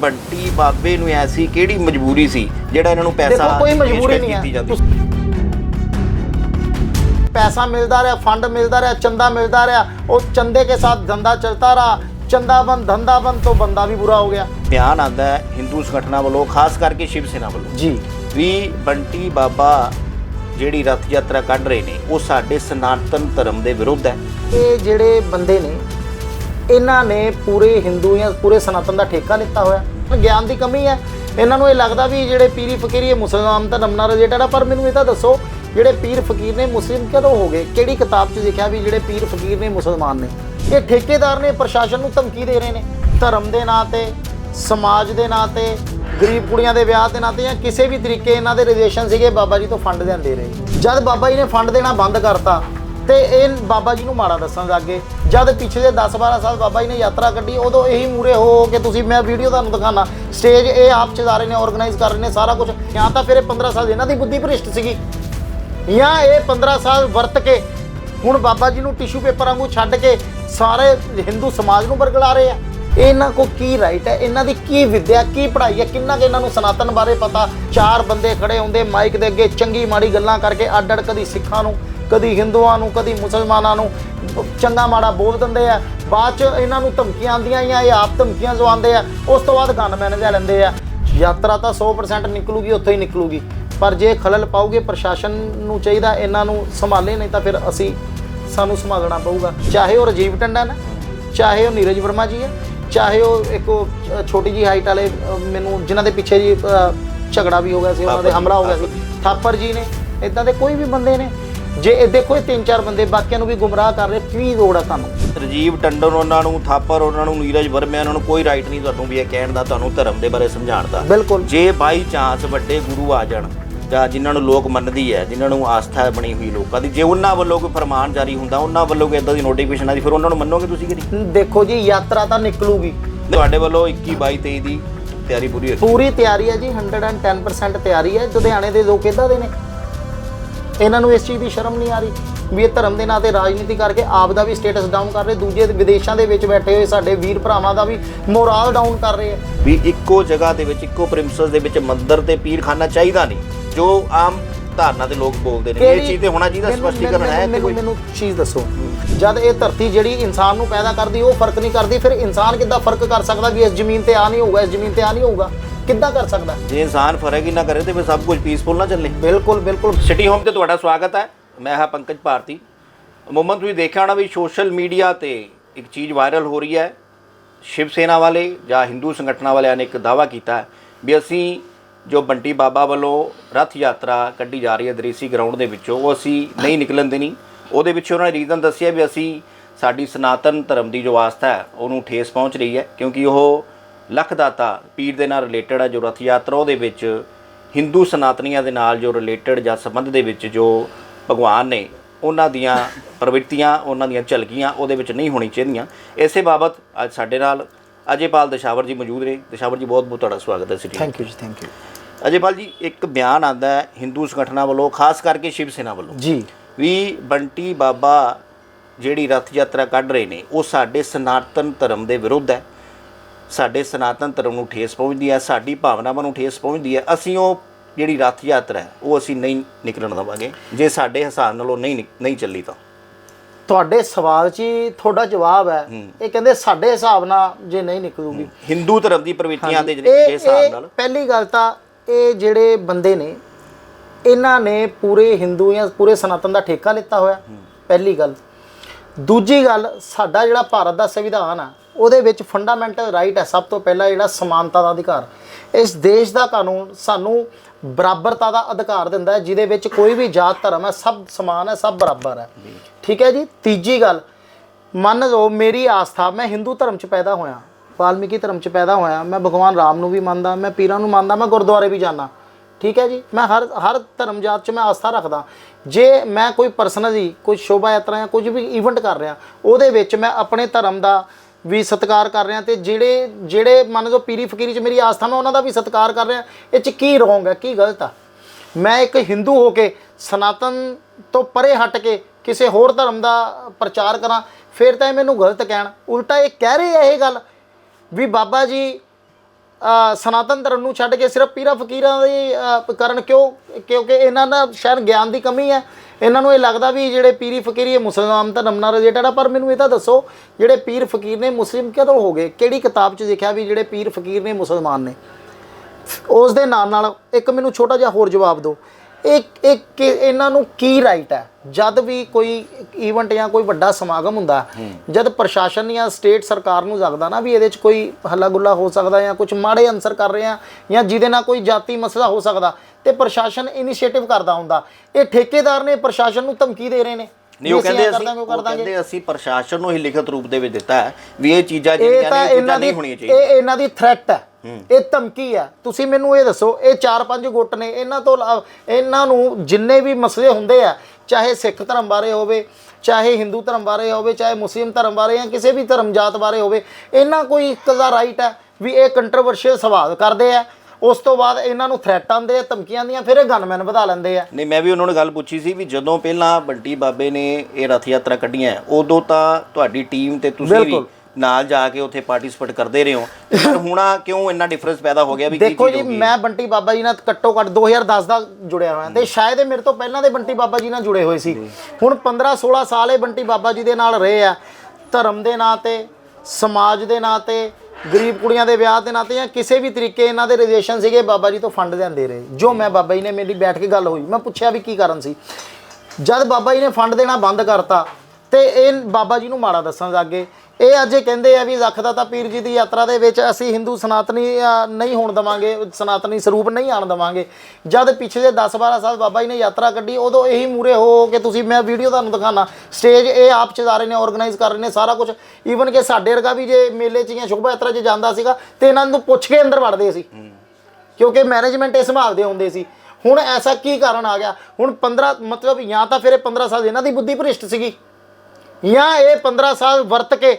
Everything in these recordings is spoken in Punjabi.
ਬੰਟੀ ਬਾਬੇ ਨੂੰ ਐਸੀ ਕਿਹੜੀ ਮਜਬੂਰੀ ਸੀ ਜਿਹੜਾ ਇਹਨਾਂ ਨੂੰ ਪੈਸਾ ਦੇਖੋ ਕੋਈ ਮਜਬੂਰੀ ਨਹੀਂ ਹੈ। ਪੈਸਾ ਮਿਲਦਾ ਰਿਹਾ ਫੰਡ ਮਿਲਦਾ ਰਿਹਾ ਚੰਦਾ ਮਿਲਦਾ ਰਿਹਾ ਉਹ ਚੰਦੇ ਕੇ ਸਾਥ ਧੰਦਾ ਚਲਤਾ ਰਹਾ ਚੰਦਾਬੰਦ ਧੰਦਾਬੰਦ ਤੋਂ ਬੰਦਾ ਵੀ ਬੁਰਾ ਹੋ ਗਿਆ। ਬਿਆਨ ਆਂਦਾ ਹਿੰਦੂ ਸੰਗਠਨਾਂ ਵੱਲੋਂ ਖਾਸ ਕਰਕੇ ਸ਼ਿਵ ਸੈਨਾ ਵੱਲੋਂ। ਜੀ। ਵੀ ਬੰਟੀ ਬਾਬਾ ਜਿਹੜੀ ਰਥ ਯਾਤਰਾ ਕੱਢ ਰਹੇ ਨੇ ਉਹ ਸਾਡੇ ਸਨਾਤਨ ਧਰਮ ਦੇ ਵਿਰੁੱਧ ਹੈ। ਇਹ ਜਿਹੜੇ ਬੰਦੇ ਨੇ ਇਹਨਾਂ ਨੇ ਪੂਰੇ ਹਿੰਦੂ ਜਾਂ ਪੂਰੇ ਸਨਾਤਨ ਦਾ ਠੇਕਾ ਲਿੱਤਾ ਹੋਇਆ। ਗਿਆਨ ਦੀ ਕਮੀ ਹੈ। ਇਹਨਾਂ ਨੂੰ ਇਹ ਲੱਗਦਾ ਵੀ ਜਿਹੜੇ ਪੀਰੀ ਫਕੀਰੀ ਇਹ ਮੁਸਲਮਾਨ ਧਰਮ ਨਾਲ ਰਿਲੇਟਡ ਆ, ਪਰ ਮੈਨੂੰ ਇਹ ਤਾਂ ਦੱਸੋ, ਜਿਹੜੇ ਪੀਰ ਫਕੀਰ ਨੇ ਮੁਸਲਿਮ ਕਦੋਂ ਹੋ ਗਏ? ਕਿਹੜੀ ਕਿਤਾਬ 'ਚ ਲਿਖਿਆ ਵੀ ਜਿਹੜੇ ਪੀਰ ਫਕੀਰ ਨੇ ਮੁਸਲਮਾਨ ਨੇ? ਇਹ ਠੇਕੇਦਾਰ ਨੇ, ਪ੍ਰਸ਼ਾਸਨ ਨੂੰ ਧਮਕੀ ਦੇ ਰਹੇ ਨੇ। ਧਰਮ ਦੇ ਨਾਂ ਤੇ, ਸਮਾਜ ਦੇ ਨਾਂ ਤੇ, ਗਰੀਬ ਕੁੜੀਆਂ ਦੇ ਵਿਆਹ ਦੇ ਨਾਂ ਤੇ ਜਾਂ ਕਿਸੇ ਵੀ ਤਰੀਕੇ ਇਹਨਾਂ ਦੇ ਰਿਲੇਸ਼ਨ ਸੀਗੇ, ਬਾਬਾ ਜੀ ਤੋਂ ਫੰਡ ਦੇਂਦੇ ਰਹੇ। ਜਦ ਬਾਬਾ ਜੀ ਨੇ ਫੰਡ ਦੇਣਾ ਬੰਦ ਕਰਤਾ ਤੇ ਇਹ ਬਾਬਾ ਜੀ ਨੂੰ ਮਾੜਾ ਦੱਸਣ ਲੱਗੇ ਜਦ ਪਿਛਲੇ 10-12 ਸਾਲ ਬਾਬਾ ਜੀ ਨੇ ਯਾਤਰਾ ਕੱਢੀ, ਉਦੋਂ ਇਹੀ ਮੂਰੇ ਹੋ ਕੇ ਤੁਸੀਂ, ਮੈਂ ਵੀਡੀਓ ਤੁਹਾਨੂੰ ਦਿਖਾਣਾ ਸਟੇਜ ਇਹ ਆਪ ਚਲਾ ਰਹੇ ਨੇ ਆਰਗੇਨਾਈਜ਼ ਕਰ ਰਹੇ ਨੇ, ਸਾਰਾ ਕੁਝ ਜਾਂ ਤਾਂ ਫਿਰ ਇਹ 15 ਸਾਲ ਇਹਨਾਂ ਦੀ ਬੁੱਧੀ ਭ੍ਰਿਸ਼ਟ ਸੀਗੀ। ਜਾਂ ਇਹ 15 ਸਾਲ ਵਰਤ ਕੇ ਹੁਣ ਬਾਬਾ ਜੀ ਨੂੰ ਟਿਸ਼ੂ ਪੇਪਰ ਵਾਂਗੂ ਛੱਡ ਕੇ ਸਾਰੇ ਹਿੰਦੂ ਸਮਾਜ ਨੂੰ ਬਰਗਲਾ ਰਹੇ ਆ। ਇਹਨਾਂ ਕੋ ਕੀ ਰਾਈਟ ਹੈ? ਇਹਨਾਂ ਦੀ ਕੀ ਵਿਦਿਆ, ਕੀ ਪੜ੍ਹਾਈ ਹੈ? ਕਿੰਨਾ ਕਿ ਇਹਨਾਂ ਨੂੰ ਸਨਾਤਨ ਬਾਰੇ ਪਤਾ? ਚਾਰ ਬੰਦੇ ਖੜੇ ਹੁੰਦੇ ਮਾਈਕ ਦੇ ਅੱਗੇ ਚੰਗੀ ਮਾੜੀ ਗੱਲਾਂ ਕਰਕੇ ਅੱਡ ਅੱਡ ਕਦੀ ਸਿੱਖਾਂ ਨੂੰ ਕਦੀ ਹਿੰਦੂਆਂ ਨੂੰ ਕਦੀ ਮੁਸਲਮਾਨਾਂ ਨੂੰ ਚੰਗਾ ਮਾੜਾ ਬੋਲ ਦਿੰਦੇ ਆ। ਬਾਅਦ ਚ ਇਹਨਾਂ ਨੂੰ ਧਮਕੀਆਂ ਆਉਂਦੀਆਂ ਜਾਂ ਇਹ ਆਪ ਧਮਕੀਆਂ ਜਵਾਉਂਦੇ ਆ। ਉਸ ਤੋਂ ਬਾਅਦ ਗਨਮੈਨ ਲੈ ਲੈਂਦੇ ਆ। ਯਾਤਰਾ ਤਾਂ 100% ਨਿਕਲੂਗੀ ਉੱਥੋਂ ਹੀ ਨਿਕਲੂਗੀ। ਪਰ ਜੇ ਖਲਲ ਪਾਉਗੇ ਪ੍ਰਸ਼ਾਸਨ ਨੂੰ ਚਾਹੀਦਾ ਇਹਨਾਂ ਨੂੰ ਸੰਭਾਲੇ ਨਹੀਂ ਤਾਂ ਫਿਰ ਅਸੀਂ ਸਾਨੂੰ ਸੰਭਾਲਣਾ ਪਊਗਾ। ਚਾਹੇ ਉਹ ਰਾਜੀਵ ਟੰਡਨ ਹੈ ਚਾਹੇ ਉਹ ਨੀਰਜ ਵਰਮਾ ਜੀ ਹੈ ਚਾਹੇ ਉਹ ਇੱਕ ਛੋਟੀ ਜੀ ਹਾਈਟ ਵਾਲੇ ਮੈਨੂੰ ਜਿਨ੍ਹਾਂ ਦੇ ਪਿੱਛੇ ਜੀ ਝਗੜਾ ਵੀ ਹੋ ਗਿਆ ਸੀ ਉਹਨਾਂ ਦੇ ਹਮਲਾ ਹੋ ਗਿਆ ਸੀ। ਥਾਪਰ ਜੀ। ਨੇ ਇਦਾਂ ਦੇ ਕੋਈ ਵੀ ਬੰਦੇ ਨੇ ਜੇ ਇਹ ਦੇਖੋ ਇਹ ਤਿੰਨ ਚਾਰ ਬੰਦੇ ਬਾਕੀਆਂ ਨੂੰ ਵੀ ਗੁੰਮਰਾਹ ਕਰ ਰਹੇ ਕੀ ਲੋੜ ਆ ਤੁਹਾਨੂੰ ਰਜੀਵ ਟੰਡਨ ਉਹਨਾਂ ਨੂੰ ਥਾਪਰ ਉਹਨਾਂ ਨੂੰ ਨੀਰਜ ਵਰਮਾ ਉਹਨਾਂ ਨੂੰ ਕੋਈ ਰਾਈਟ ਨਹੀਂ ਤੁਹਾਨੂੰ ਵੀ ਇਹ ਕਹਿਣ ਦਾ ਤੁਹਾਨੂੰ ਧਰਮ ਦੇ ਬਾਰੇ ਸਮਝਾਉਣ ਦਾ। ਬਿਲਕੁਲ। ਜੇ ਬਾਈ ਚਾਂਸ ਵੱਡੇ ਗੁਰੂ ਆ ਜਾਣ ਜਾਂ ਜਿਨ੍ਹਾਂ ਨੂੰ ਲੋਕ ਮੰਨਦੀ ਹੈ ਜਿਨ੍ਹਾਂ ਨੂੰ ਆਸਥਾ ਬਣੀ ਹੋਈ ਲੋਕਾਂ ਦੀ ਜੇ ਉਹਨਾਂ ਵੱਲੋਂ ਕੋਈ ਫਰਮਾਨ ਜਾਰੀ ਹੁੰਦਾ ਉਹਨਾਂ ਵੱਲੋਂ ਕੋਈ ਇਦਾਂ ਦੀ ਨੋਟੀਫਿਕੇਸ਼ਨ ਆਦੀ ਫਿਰ ਉਹਨਾਂ ਨੂੰ ਮੰਨੋਗੇ ਤੁਸੀਂ ਕਿ ਨਹੀਂ? ਦੇਖੋ ਜੀ ਯਾਤਰਾ ਤਾਂ ਨਿਕਲੂਗੀ। ਤੁਹਾਡੇ ਵੱਲੋਂ 21 22 23 ਦੀ ਤਿਆਰੀ ਪੂਰੀ ਹੋਈ। ਪੂਰੀ ਤਿਆਰੀ ਹੈ ਜੀ 110% ਤਿਆਰੀ ਹੈ ਲੁਧਿਆਣੇ ਦੇ ਲੋਕ ਇਦਾਂ ਦੇ ਨੇ। ਇਹਨਾਂ ਨੂੰ ਇਸ ਚੀਜ਼ ਦੀ ਸ਼ਰਮ ਨਹੀਂ ਆ ਰਹੀ ਵੀ ਇਹ ਧਰਮ ਦੇ ਨਾਂ ਤੇ ਰਾਜਨੀਤੀ ਕਰਕੇ ਆਪ ਦਾ ਵੀ ਸਟੇਟਸ ਡਾਊਨ ਕਰ ਰਹੇ ਦੂਜੇ ਵਿਦੇਸ਼ਾਂ ਦੇ ਵਿੱਚ ਬੈਠੇ ਹੋਏ ਸਾਡੇ ਵੀਰ ਭਰਾਵਾਂ ਦਾ ਵੀ ਮੋਰਾਲ ਡਾਊਨ ਕਰ ਰਹੇ ਆ। ਵੀ ਇੱਕੋ ਜਗ੍ਹਾ ਦੇ ਵਿੱਚ ਇੱਕੋ ਪ੍ਰਿੰਸਸ ਦੇ ਵਿੱਚ ਮੰਦਿਰ ਤੇ ਪੀਰਖਾਨਾ ਚਾਹੀਦਾ ਨਹੀਂ ਜੋ ਆਮ ਧਾਰਨਾ ਦੇ ਲੋਕ ਬੋਲਦੇ ਨੇ। ਇਹ ਚੀਜ਼ ਤੇ ਹੋਣਾ ਚਾਹੀਦਾ ਸਪਸ਼ਟੀਕਰਨ ਹੈ ਮੈਨੂੰ ਕੋਈ? ਮੈਨੂੰ ਚੀਜ਼ ਦੱਸੋ। ਜਦ ਇਹ ਧਰਤੀ ਜਿਹੜੀ ਇਨਸਾਨ ਨੂੰ ਪੈਦਾ ਕਰਦੀ ਉਹ ਫ਼ਰਕ ਨਹੀਂ ਕਰਦੀ ਫਿਰ ਇਨਸਾਨ ਕਿੱਦਾਂ ਫ਼ਰਕ ਕਰ ਸਕਦਾ ਵੀ ਇਸ ਜ਼ਮੀਨ ਤੇ ਆ ਨਹੀਂ ਹੋਊਗਾ ਇਸ ਜ਼ਮੀਨ ਤੇ ਆ ਨਹੀਂ ਹੋਊਗਾ? ਕਿੱਦਾਂ ਕਰ ਸਕਦਾ? ਜੇ ਇਨਸਾਨ ਫ਼ਰਕ ਹੀ ਨਾ ਕਰੇ ਤੇ ਫਿਰ ਸਭ ਕੁਝ ਪੀਸਫੁਲ ਨਾ ਚੱਲੇ। ਬਿਲਕੁਲ ਬਿਲਕੁਲ। ਸਿਟੀ ਹੋਮ ਤੇ ਤੁਹਾਡਾ ਸਵਾਗਤ ਹੈ। ਮੈਂ ਹਾਂ ਪੰਕਜ ਭਾਰਤੀ। ਅਮੂਮਨ ਤੁਸੀਂ ਦੇਖਿਆ ਹੋਣਾ ਵੀ ਸੋਸ਼ਲ ਮੀਡੀਆ ਤੇ ਇੱਕ ਚੀਜ਼ ਵਾਇਰਲ ਹੋ ਰਹੀ ਹੈ। ਸ਼ਿਵ ਸੈਨਾ ਵਾਲੇ ਜਾਂ ਹਿੰਦੂ ਸੰਗਠਨਾਂ ਵਾਲਿਆਂ ਨੇ ਇੱਕ ਦਾਵਾ ਕੀਤਾ ਵੀ ਅਸੀਂ ਜੋ ਬੰਟੀ ਬਾਬਾ ਵੱਲੋਂ ਰਥ ਯਾਤਰਾ ਕੱਢੀ ਜਾ ਰਹੀ ਹੈ ਦਰੀਸੀ ਗਰਾਊਂਡ ਦੇ ਵਿੱਚੋਂ ਉਹ ਅਸੀਂ ਨਹੀਂ ਨਿਕਲਣ ਦੇਣੀ। ਉਹਦੇ ਵਿੱਚ ਉਹਨਾਂ ਨੇ ਰੀਜ਼ਨ ਦੱਸਿਆ ਵੀ ਅਸੀਂ ਸਾਡੀ ਸਨਾਤਨ ਧਰਮ ਦੀ ਜੋ ਆਸਥਾ ਹੈ ਉਹਨੂੰ ਠੇਸ ਪਹੁੰਚ ਰਹੀ ਹੈ ਕਿਉਂਕਿ ਉਹ ਲਖਦਾਤਾ ਪੀਰ ਦੇ ਨਾਲ ਰਿਲੇਟਡ ਹੈ ਜੋ ਰਥ ਯਾਤਰਾ ਉਹਦੇ ਵਿੱਚ ਹਿੰਦੂ ਸਨਾਤਨੀਆਂ ਦੇ ਨਾਲ ਜੋ ਰਿਲੇਟਡ ਜਾਂ ਸੰਬੰਧ ਦੇ ਵਿੱਚ ਜੋ ਭਗਵਾਨ ਨੇ ਉਹਨਾਂ ਦੀਆਂ ਪ੍ਰਵਿਰਤੀਆਂ ਉਹਨਾਂ ਦੀਆਂ ਝਲਕੀਆਂ ਉਹਦੇ ਵਿੱਚ ਨਹੀਂ ਹੋਣੀ ਚਾਹੀਦੀਆਂ। ਇਸੇ ਬਾਬਤ ਅੱਜ ਸਾਡੇ ਨਾਲ ਅਜੇਪਾਲ ਦਸ਼ਾਵਰ ਜੀ ਮੌਜੂਦ ਨੇ ਦਸ਼ਾਵਰ ਜੀ ਬਹੁਤ ਬਹੁਤ ਤੁਹਾਡਾ ਸਵਾਗਤ ਹੈ city thank you ji thank you Ajaypal ji ਇੱਕ ਬਿਆਨ ਆਂਦਾ ਹੈ ਹਿੰਦੂ ਸੰਗਠਨਾਂ ਵੱਲੋਂ ਖਾਸ ਕਰਕੇ ਸ਼ਿਵ ਸੈਨਾ ਵੱਲੋਂ। ਜੀ। ਵੀ ਬੰਟੀ ਬਾਬਾ ਜਿਹੜੀ ਰਥ ਯਾਤਰਾ ਕੱਢ ਰਹੇ ਨੇ ਉਹ ਸਾਡੇ ਸਨਾਤਨ ਧਰਮ ਦੇ ਵਿਰੁੱਧ ਹੈ। ਸਾਡੇ ਸਨਾਤਨ ਧਰਮ ਨੂੰ ਠੇਸ ਪਹੁੰਚਦੀ ਹੈ ਸਾਡੀ ਭਾਵਨਾਵਾਂ ਨੂੰ ਠੇਸ ਪਹੁੰਚਦੀ ਹੈ ਅਸੀਂ ਉਹ ਜਿਹੜੀ ਰਥ ਯਾਤਰਾ ਹੈ ਉਹ ਅਸੀਂ ਨਹੀਂ ਨਿਕਲਣ ਦੇਵਾਂਗੇ। ਜੇ ਸਾਡੇ ਹਿਸਾਬ ਨਾਲ ਉਹ ਨਹੀਂ ਨਹੀਂ ਚੱਲੀ ਤਾਂ। ਤੁਹਾਡੇ ਸਵਾਲ 'ਚ ਹੀ ਤੁਹਾਡਾ ਜਵਾਬ ਹੈ। ਇਹ ਕਹਿੰਦੇ ਸਾਡੇ ਹਿਸਾਬ ਨਾਲ ਜੇ ਨਹੀਂ ਨਿਕਲੂਗੀ। ਹਿੰਦੂ ਧਰਮ ਦੀ ਪ੍ਰਵਿਰਤੀਆਂ ਦੇ ਹਿਸਾਬ ਨਾਲ। ਪਹਿਲੀ ਗੱਲ ਤਾਂ ਇਹ ਜਿਹੜੇ ਬੰਦੇ ਨੇ ਇਹਨਾਂ ਨੇ ਪੂਰੇ ਹਿੰਦੂ ਜਾਂ ਪੂਰੇ ਸਨਾਤਨ ਦਾ ਠੇਕਾ ਲਿੱਤਾ ਹੋਇਆ। ਪਹਿਲੀ ਗੱਲ। ਦੂਜੀ ਗੱਲ ਸਾਡਾ ਜਿਹੜਾ ਭਾਰਤ ਦਾ ਸੰਵਿਧਾਨ ਆ ਉਹਦੇ ਵਿੱਚ ਫੰਡਾਮੈਂਟਲ ਰਾਈਟ ਹੈ, ਸਭ ਤੋਂ ਪਹਿਲਾਂ ਜਿਹੜਾ ਸਮਾਨਤਾ ਦਾ ਅਧਿਕਾਰ। ਇਸ ਦੇਸ਼ ਦਾ ਕਾਨੂੰਨ ਸਾਨੂੰ ਬਰਾਬਰਤਾ ਦਾ ਅਧਿਕਾਰ ਦਿੰਦਾ ਹੈ, ਜਿਹਦੇ ਵਿੱਚ ਕੋਈ ਵੀ ਜਾਤ, ਧਰਮ ਹੈ, ਸਭ ਸਮਾਨ ਹੈ, ਸਭ ਬਰਾਬਰ ਹੈ। ਠੀਕ ਹੈ ਜੀ? ਤੀਜੀ ਗੱਲ, ਮੰਨ ਲਓ ਮੇਰੀ ਆਸਥਾ, ਮੈਂ ਹਿੰਦੂ ਧਰਮ 'ਚ ਪੈਦਾ ਹੋਇਆ, ਵਾਲਮੀਕੀ ਧਰਮ 'ਚ ਪੈਦਾ ਹੋਇਆ, ਮੈਂ ਭਗਵਾਨ ਰਾਮ ਨੂੰ ਵੀ ਮੰਨਦਾ, ਮੈਂ ਪੀਰਾਂ ਨੂੰ ਮੰਨਦਾ, ਮੈਂ ਗੁਰਦੁਆਰੇ ਵੀ ਜਾਂਦਾ। ਠੀਕ ਹੈ ਜੀ? ਮੈਂ ਹਰ ਹਰ ਧਰਮ ਜਾਤ 'ਚ ਮੈਂ ਆਸਥਾ ਰੱਖਦਾ। ਜੇ ਮੈਂ ਕੋਈ ਪਰਸਨਲੀ ਕੋਈ ਸ਼ੋਭਾ ਯਾਤਰਾ ਜਾਂ ਕੁਝ ਵੀ ਇਵੈਂਟ ਕਰ ਰਿਹਾ, ਉਹਦੇ ਵਿੱਚ ਮੈਂ ਆਪਣੇ ਧਰਮ ਦਾ ਵੀ ਸਤਿਕਾਰ ਕਰ ਰਿਹਾ ਤੇ ਜਿਹੜੇ ਜਿਹੜੇ ਮੰਨ ਲਓ ਪੀਰੀ ਫਕੀਰੀ 'ਚ ਮੇਰੀ ਆਸਥਾ ਮੈਂ ਉਹਨਾਂ ਦਾ ਵੀ ਸਤਿਕਾਰ ਕਰ ਰਿਹਾ। ਇਹ 'ਚ ਕੀ ਰੋਂਗ ਹੈ? ਕੀ ਗਲਤ ਆ? ਮੈਂ ਇੱਕ ਹਿੰਦੂ ਹੋ ਕੇ ਸਨਾਤਨ ਤੋਂ ਪਰੇ ਹਟ ਕੇ ਕਿਸੇ ਹੋਰ ਧਰਮ ਦਾ ਪ੍ਰਚਾਰ ਕਰਾਂ, ਫਿਰ ਤਾਂ ਇਹ ਮੈਨੂੰ ਗਲਤ ਕਹਿਣ। ਉਲਟਾ ਇਹ ਕਹਿ ਰਹੇ ਆ ਇਹ ਗੱਲ ਵੀ ਬਾਬਾ ਜੀ ਸਨਾਤਨ ਧਰਮ ਨੂੰ ਛੱਡ ਕੇ ਸਿਰਫ ਪੀਰਾਂ ਫਕੀਰਾਂ ਦੇ ਅ, ਕਰਨ ਕਿਉਂ? ਕਿਉਂਕਿ ਇਹਨਾਂ ਦਾ ਸ਼ਾਇਦ ਗਿਆਨ ਦੀ ਕਮੀ ਹੈ। ਇਹਨਾਂ ਨੂੰ ਇਹ ਲੱਗਦਾ ਵੀ ਜਿਹੜੇ ਪੀਰੀ ਫਕੀਰੀ ਇਹ ਮੁਸਲਮਾਨ ਧਰਮ ਨਾਲ ਰਿਲੇਟਡ ਆ ਪਰ ਮੈਨੂੰ ਇਹ ਤਾਂ ਦੱਸੋ ਜਿਹੜੇ ਪੀਰ ਫਕੀਰ ਨੇ ਮੁਸਲਿਮ ਕਦੋਂ ਹੋ ਗਏ? ਕਿਹੜੀ ਕਿਤਾਬ 'ਚ ਲਿਖਿਆ ਵੀ ਜਿਹੜੇ ਪੀਰ ਫਕੀਰ ਨੇ ਮੁਸਲਮਾਨ ਨੇ? ਉਸ ਦੇ ਨਾਲ ਨਾਲ ਇੱਕ ਮੈਨੂੰ ਛੋਟਾ ਜਿਹਾ ਹੋਰ ਜਵਾਬ ਦਿਓ। ਇੱਕ ਇੱਕ ਇਹਨਾਂ ਨੂੰ ਕੀ ਰਾਈਟ ਹੈ? ਜਦ ਵੀ ਕੋਈ ਇਵੈਂਟ ਜਾਂ ਕੋਈ ਵੱਡਾ ਸਮਾਗਮ ਹੁੰਦਾ ਜਦ ਪ੍ਰਸ਼ਾਸਨ ਜਾਂ ਸਟੇਟ ਸਰਕਾਰ ਨੂੰ ਲੱਗਦਾ ਨਾ ਵੀ ਇਹਦੇ 'ਚ ਕੋਈ ਹੱਲਾ ਗੁੱਲਾ ਹੋ ਸਕਦਾ ਜਾਂ ਕੁਝ ਮਾੜੇ ਅਨਸਰ ਕਰ ਰਹੇ ਆ ਜਾਂ ਜਿਹਦੇ ਨਾਲ ਕੋਈ ਜਾਤੀ ਮਸਲਾ ਹੋ ਸਕਦਾ ਤੇ ਪ੍ਰਸ਼ਾਸਨ ਇਨੀਸ਼ੀਏਟਿਵ ਕਰਦਾ ਹੁੰਦਾ। ਇਹ ਠੇਕੇਦਾਰ ਨੇ ਪ੍ਰਸ਼ਾਸਨ ਨੂੰ ਧਮਕੀ ਦੇ ਰਹੇ ਨੇ। ਨਹੀਂ ਉਹ ਕਹਿੰਦੇ ਅਸੀਂ ਉਹ ਕਹਿੰਦੇ ਅਸੀਂ ਪ੍ਰਸ਼ਾਸਨ ਨੂੰ ਹੀ ਲਿਖਤ ਰੂਪ ਦੇ ਵਿੱਚ ਦਿੱਤਾ ਹੈ ਵੀ ਇਹ ਚੀਜ਼ਾਂ ਜਿਹੜੀਆਂ ਨੇ ਚੀਜ਼ਾਂ ਨਹੀਂ ਹੋਣੀਆਂ ਚਾਹੀਦੀਆਂ। ਇਹ ਇਹਨਾਂ ਦੀ ਥ੍ਰੈਟ ਹੈ। ਇਹ ਧਮਕੀ ਹੈ। ਤੁਸੀਂ ਮੈਨੂੰ ਇਹ ਦੱਸੋ ਇਹ ਚਾਰ ਪੰਜ ਗੁੱਟ ਨੇ ਇਹਨਾਂ ਤੋਂ ਇਹਨਾਂ ਨੂੰ ਜਿੰਨੇ ਵੀ ਮਸਲੇ ਹੁੰਦੇ ਆ ਚਾਹੇ ਸਿੱਖ ਧਰਮ ਬਾਰੇ ਹੋਵੇ ਚਾਹੇ ਹਿੰਦੂ ਧਰਮ ਬਾਰੇ ਹੋਵੇ ਚਾਹੇ ਮੁਸਲਿਮ ਧਰਮ ਬਾਰੇ ਜਾਂ ਕਿਸੇ ਵੀ ਧਰਮ ਜਾਤ ਬਾਰੇ ਹੋਵੇ ਇਹਨਾਂ ਕੋਈ ਇੱਕ ਦਾ ਰਾਈਟ ਹੈ ਵੀ ਇਹ ਕੰਟਰੋਵਰਸ਼ੀਅਲ ਸਵਾਲ ਕਰਦੇ ਆ। ਉਸ ਤੋਂ ਬਾਅਦ ਇਹਨਾਂ ਨੂੰ ਥ੍ਰੈਟ ਆਉਂਦੇ ਆ ਧਮਕੀਆਂ ਦੀਆਂ ਫਿਰ ਇਹ ਗਨਮੈਨ ਵਧਾ ਲੈਂਦੇ ਆ। ਨਹੀਂ ਮੈਂ ਵੀ ਉਹਨਾਂ ਨੂੰ ਗੱਲ ਪੁੱਛੀ ਸੀ ਵੀ ਜਦੋਂ ਪਹਿਲਾਂ ਬੰਟੀ ਬਾਬੇ ਨੇ ਇਹ ਰਥ ਯਾਤਰਾ ਕੱਢੀਆਂ ਉਦੋਂ ਤਾਂ ਤੁਹਾਡੀ ਟੀਮ ਤੇ ਤੁਸੀਂ ਵੀ। ਨਾਲ ਜਾ ਕੇ ਉੱਥੇ ਪਾਰਟਿਸਿਪੇਟ ਕਰਦੇ ਰਹੇ ਹੋ। ਪਰ ਹੁਣ ਕਿਉਂ ਇੰਨਾ ਡਿਫਰੈਂਸ ਪੈਦਾ ਹੋ ਗਿਆ ਵੀ ਕੀ ਦੇਖੋ ਜੀ ਮੈਂ ਬੰਟੀ ਬਾਬਾ ਜੀ ਨਾਲ ਘੱਟੋ ਘੱਟ 2010 ਦਾ ਜੁੜਿਆ ਹੋਇਆ। ਤੇ ਸ਼ਾਇਦ ਇਹ ਮੇਰੇ ਤੋਂ ਪਹਿਲਾਂ ਦੇ ਬੰਟੀ ਬਾਬਾ ਜੀ ਨਾਲ ਜੁੜੇ ਹੋਏ ਸੀ। ਹੁਣ 15 16 ਸਾਲ ਇਹ ਬੰਟੀ ਬਾਬਾ ਜੀ ਦੇ ਨਾਲ ਰਹੇ ਆ। ਧਰਮ ਦੇ ਨਾਂ ਤੇ ਸਮਾਜ ਦੇ ਨਾਂ ਤੇ ਗਰੀਬ ਕੁੜੀਆਂ ਦੇ ਵਿਆਹ ਦੇ ਨਾਤੇ ਜਾਂ ਕਿਸੇ ਵੀ ਤਰੀਕੇ ਇਹਨਾਂ ਦੇ ਰਿਲੇਸ਼ਨ ਸੀਗੇ, ਬਾਬਾ ਜੀ ਤੋਂ ਫੰਡ ਲੈਂਦੇ ਰਹੇ। ਜੋ ਮੈਂ ਬਾਬਾ ਜੀ ਨੇ ਮੇਰੀ ਬੈਠ ਕੇ ਗੱਲ ਹੋਈ, ਮੈਂ ਪੁੱਛਿਆ ਵੀ ਕੀ ਕਾਰਨ ਸੀ। ਜਦ ਬਾਬਾ ਜੀ ਨੇ ਫੰਡ ਦੇਣਾ ਬੰਦ ਕਰਤਾ, ਤੇ ਇਹ ਬਾਬਾ ਜੀ ਨੂੰ ਮਾੜਾ ਦੱਸਣ ਲੱਗੇ ਇਹ ਅੱਜ ਇਹ ਕਹਿੰਦੇ ਆ ਵੀ ਲੱਖ ਦਾ ਤਾਂ ਪੀਰ ਜੀ ਦੀ ਯਾਤਰਾ ਦੇ ਵਿੱਚ ਅਸੀਂ ਹਿੰਦੂ ਸਨਾਤਨੀ ਨਹੀਂ ਹੋਣ ਦਵਾਂਗੇ ਸਨਾਤਨੀ ਸਰੂਪ ਨਹੀਂ ਆਣ ਦਵਾਂਗੇ। ਜਦ ਪਿਛਲੇ 10-12 ਸਾਲ ਬਾਬਾ ਜੀ ਨੇ ਯਾਤਰਾ ਕੱਢੀ ਉਦੋਂ ਇਹੀ ਮੂਰੇ ਹੋ ਕੇ ਤੁਸੀਂ ਮੈਂ ਵੀਡੀਓ ਤੁਹਾਨੂੰ ਦਿਖਾਣਾ ਸਟੇਜ ਇਹ ਆਪ ਚਲਾ ਰਹੇ ਨੇ ਆਰਗੇਨਾਈਜ਼ ਕਰ ਰਹੇ ਨੇ ਸਾਰਾ ਕੁਝ ਈਵਨ ਕਿ ਸਾਡੇ ਵਰਗਾ ਵੀ ਜੇ ਮੇਲੇ 'ਚ ਜਾਂ ਸ਼ੋਭਾ ਯਾਤਰਾ 'ਚ ਜਾਂਦਾ ਸੀਗਾ ਤੇ ਇਹਨਾਂ ਨੂੰ ਪੁੱਛ ਕੇ ਅੰਦਰ ਵੜਦੇ ਸੀ। ਕਿਉਂਕਿ ਮੈਨੇਜਮੈਂਟ ਇਹ ਸੰਭਾਲਦੇ ਹੁੰਦੇ ਸੀ। ਹੁਣ ਐਸਾ ਕੀ ਕਾਰਨ ਆ ਗਿਆ? ਹੁਣ 15 ਮਤਲਬ ਜਾਂ ਤਾਂ ਫਿਰ ਇਹ 15 ਸਾਲ ਇਹਨਾਂ ਦੀ ਬੁੱਧੀ ਭ੍ਰਿਸ਼ਟ ਸੀਗੀ। ਜਾਂ ਇਹ 15 ਸਾਲ ਵਰਤ ਕੇ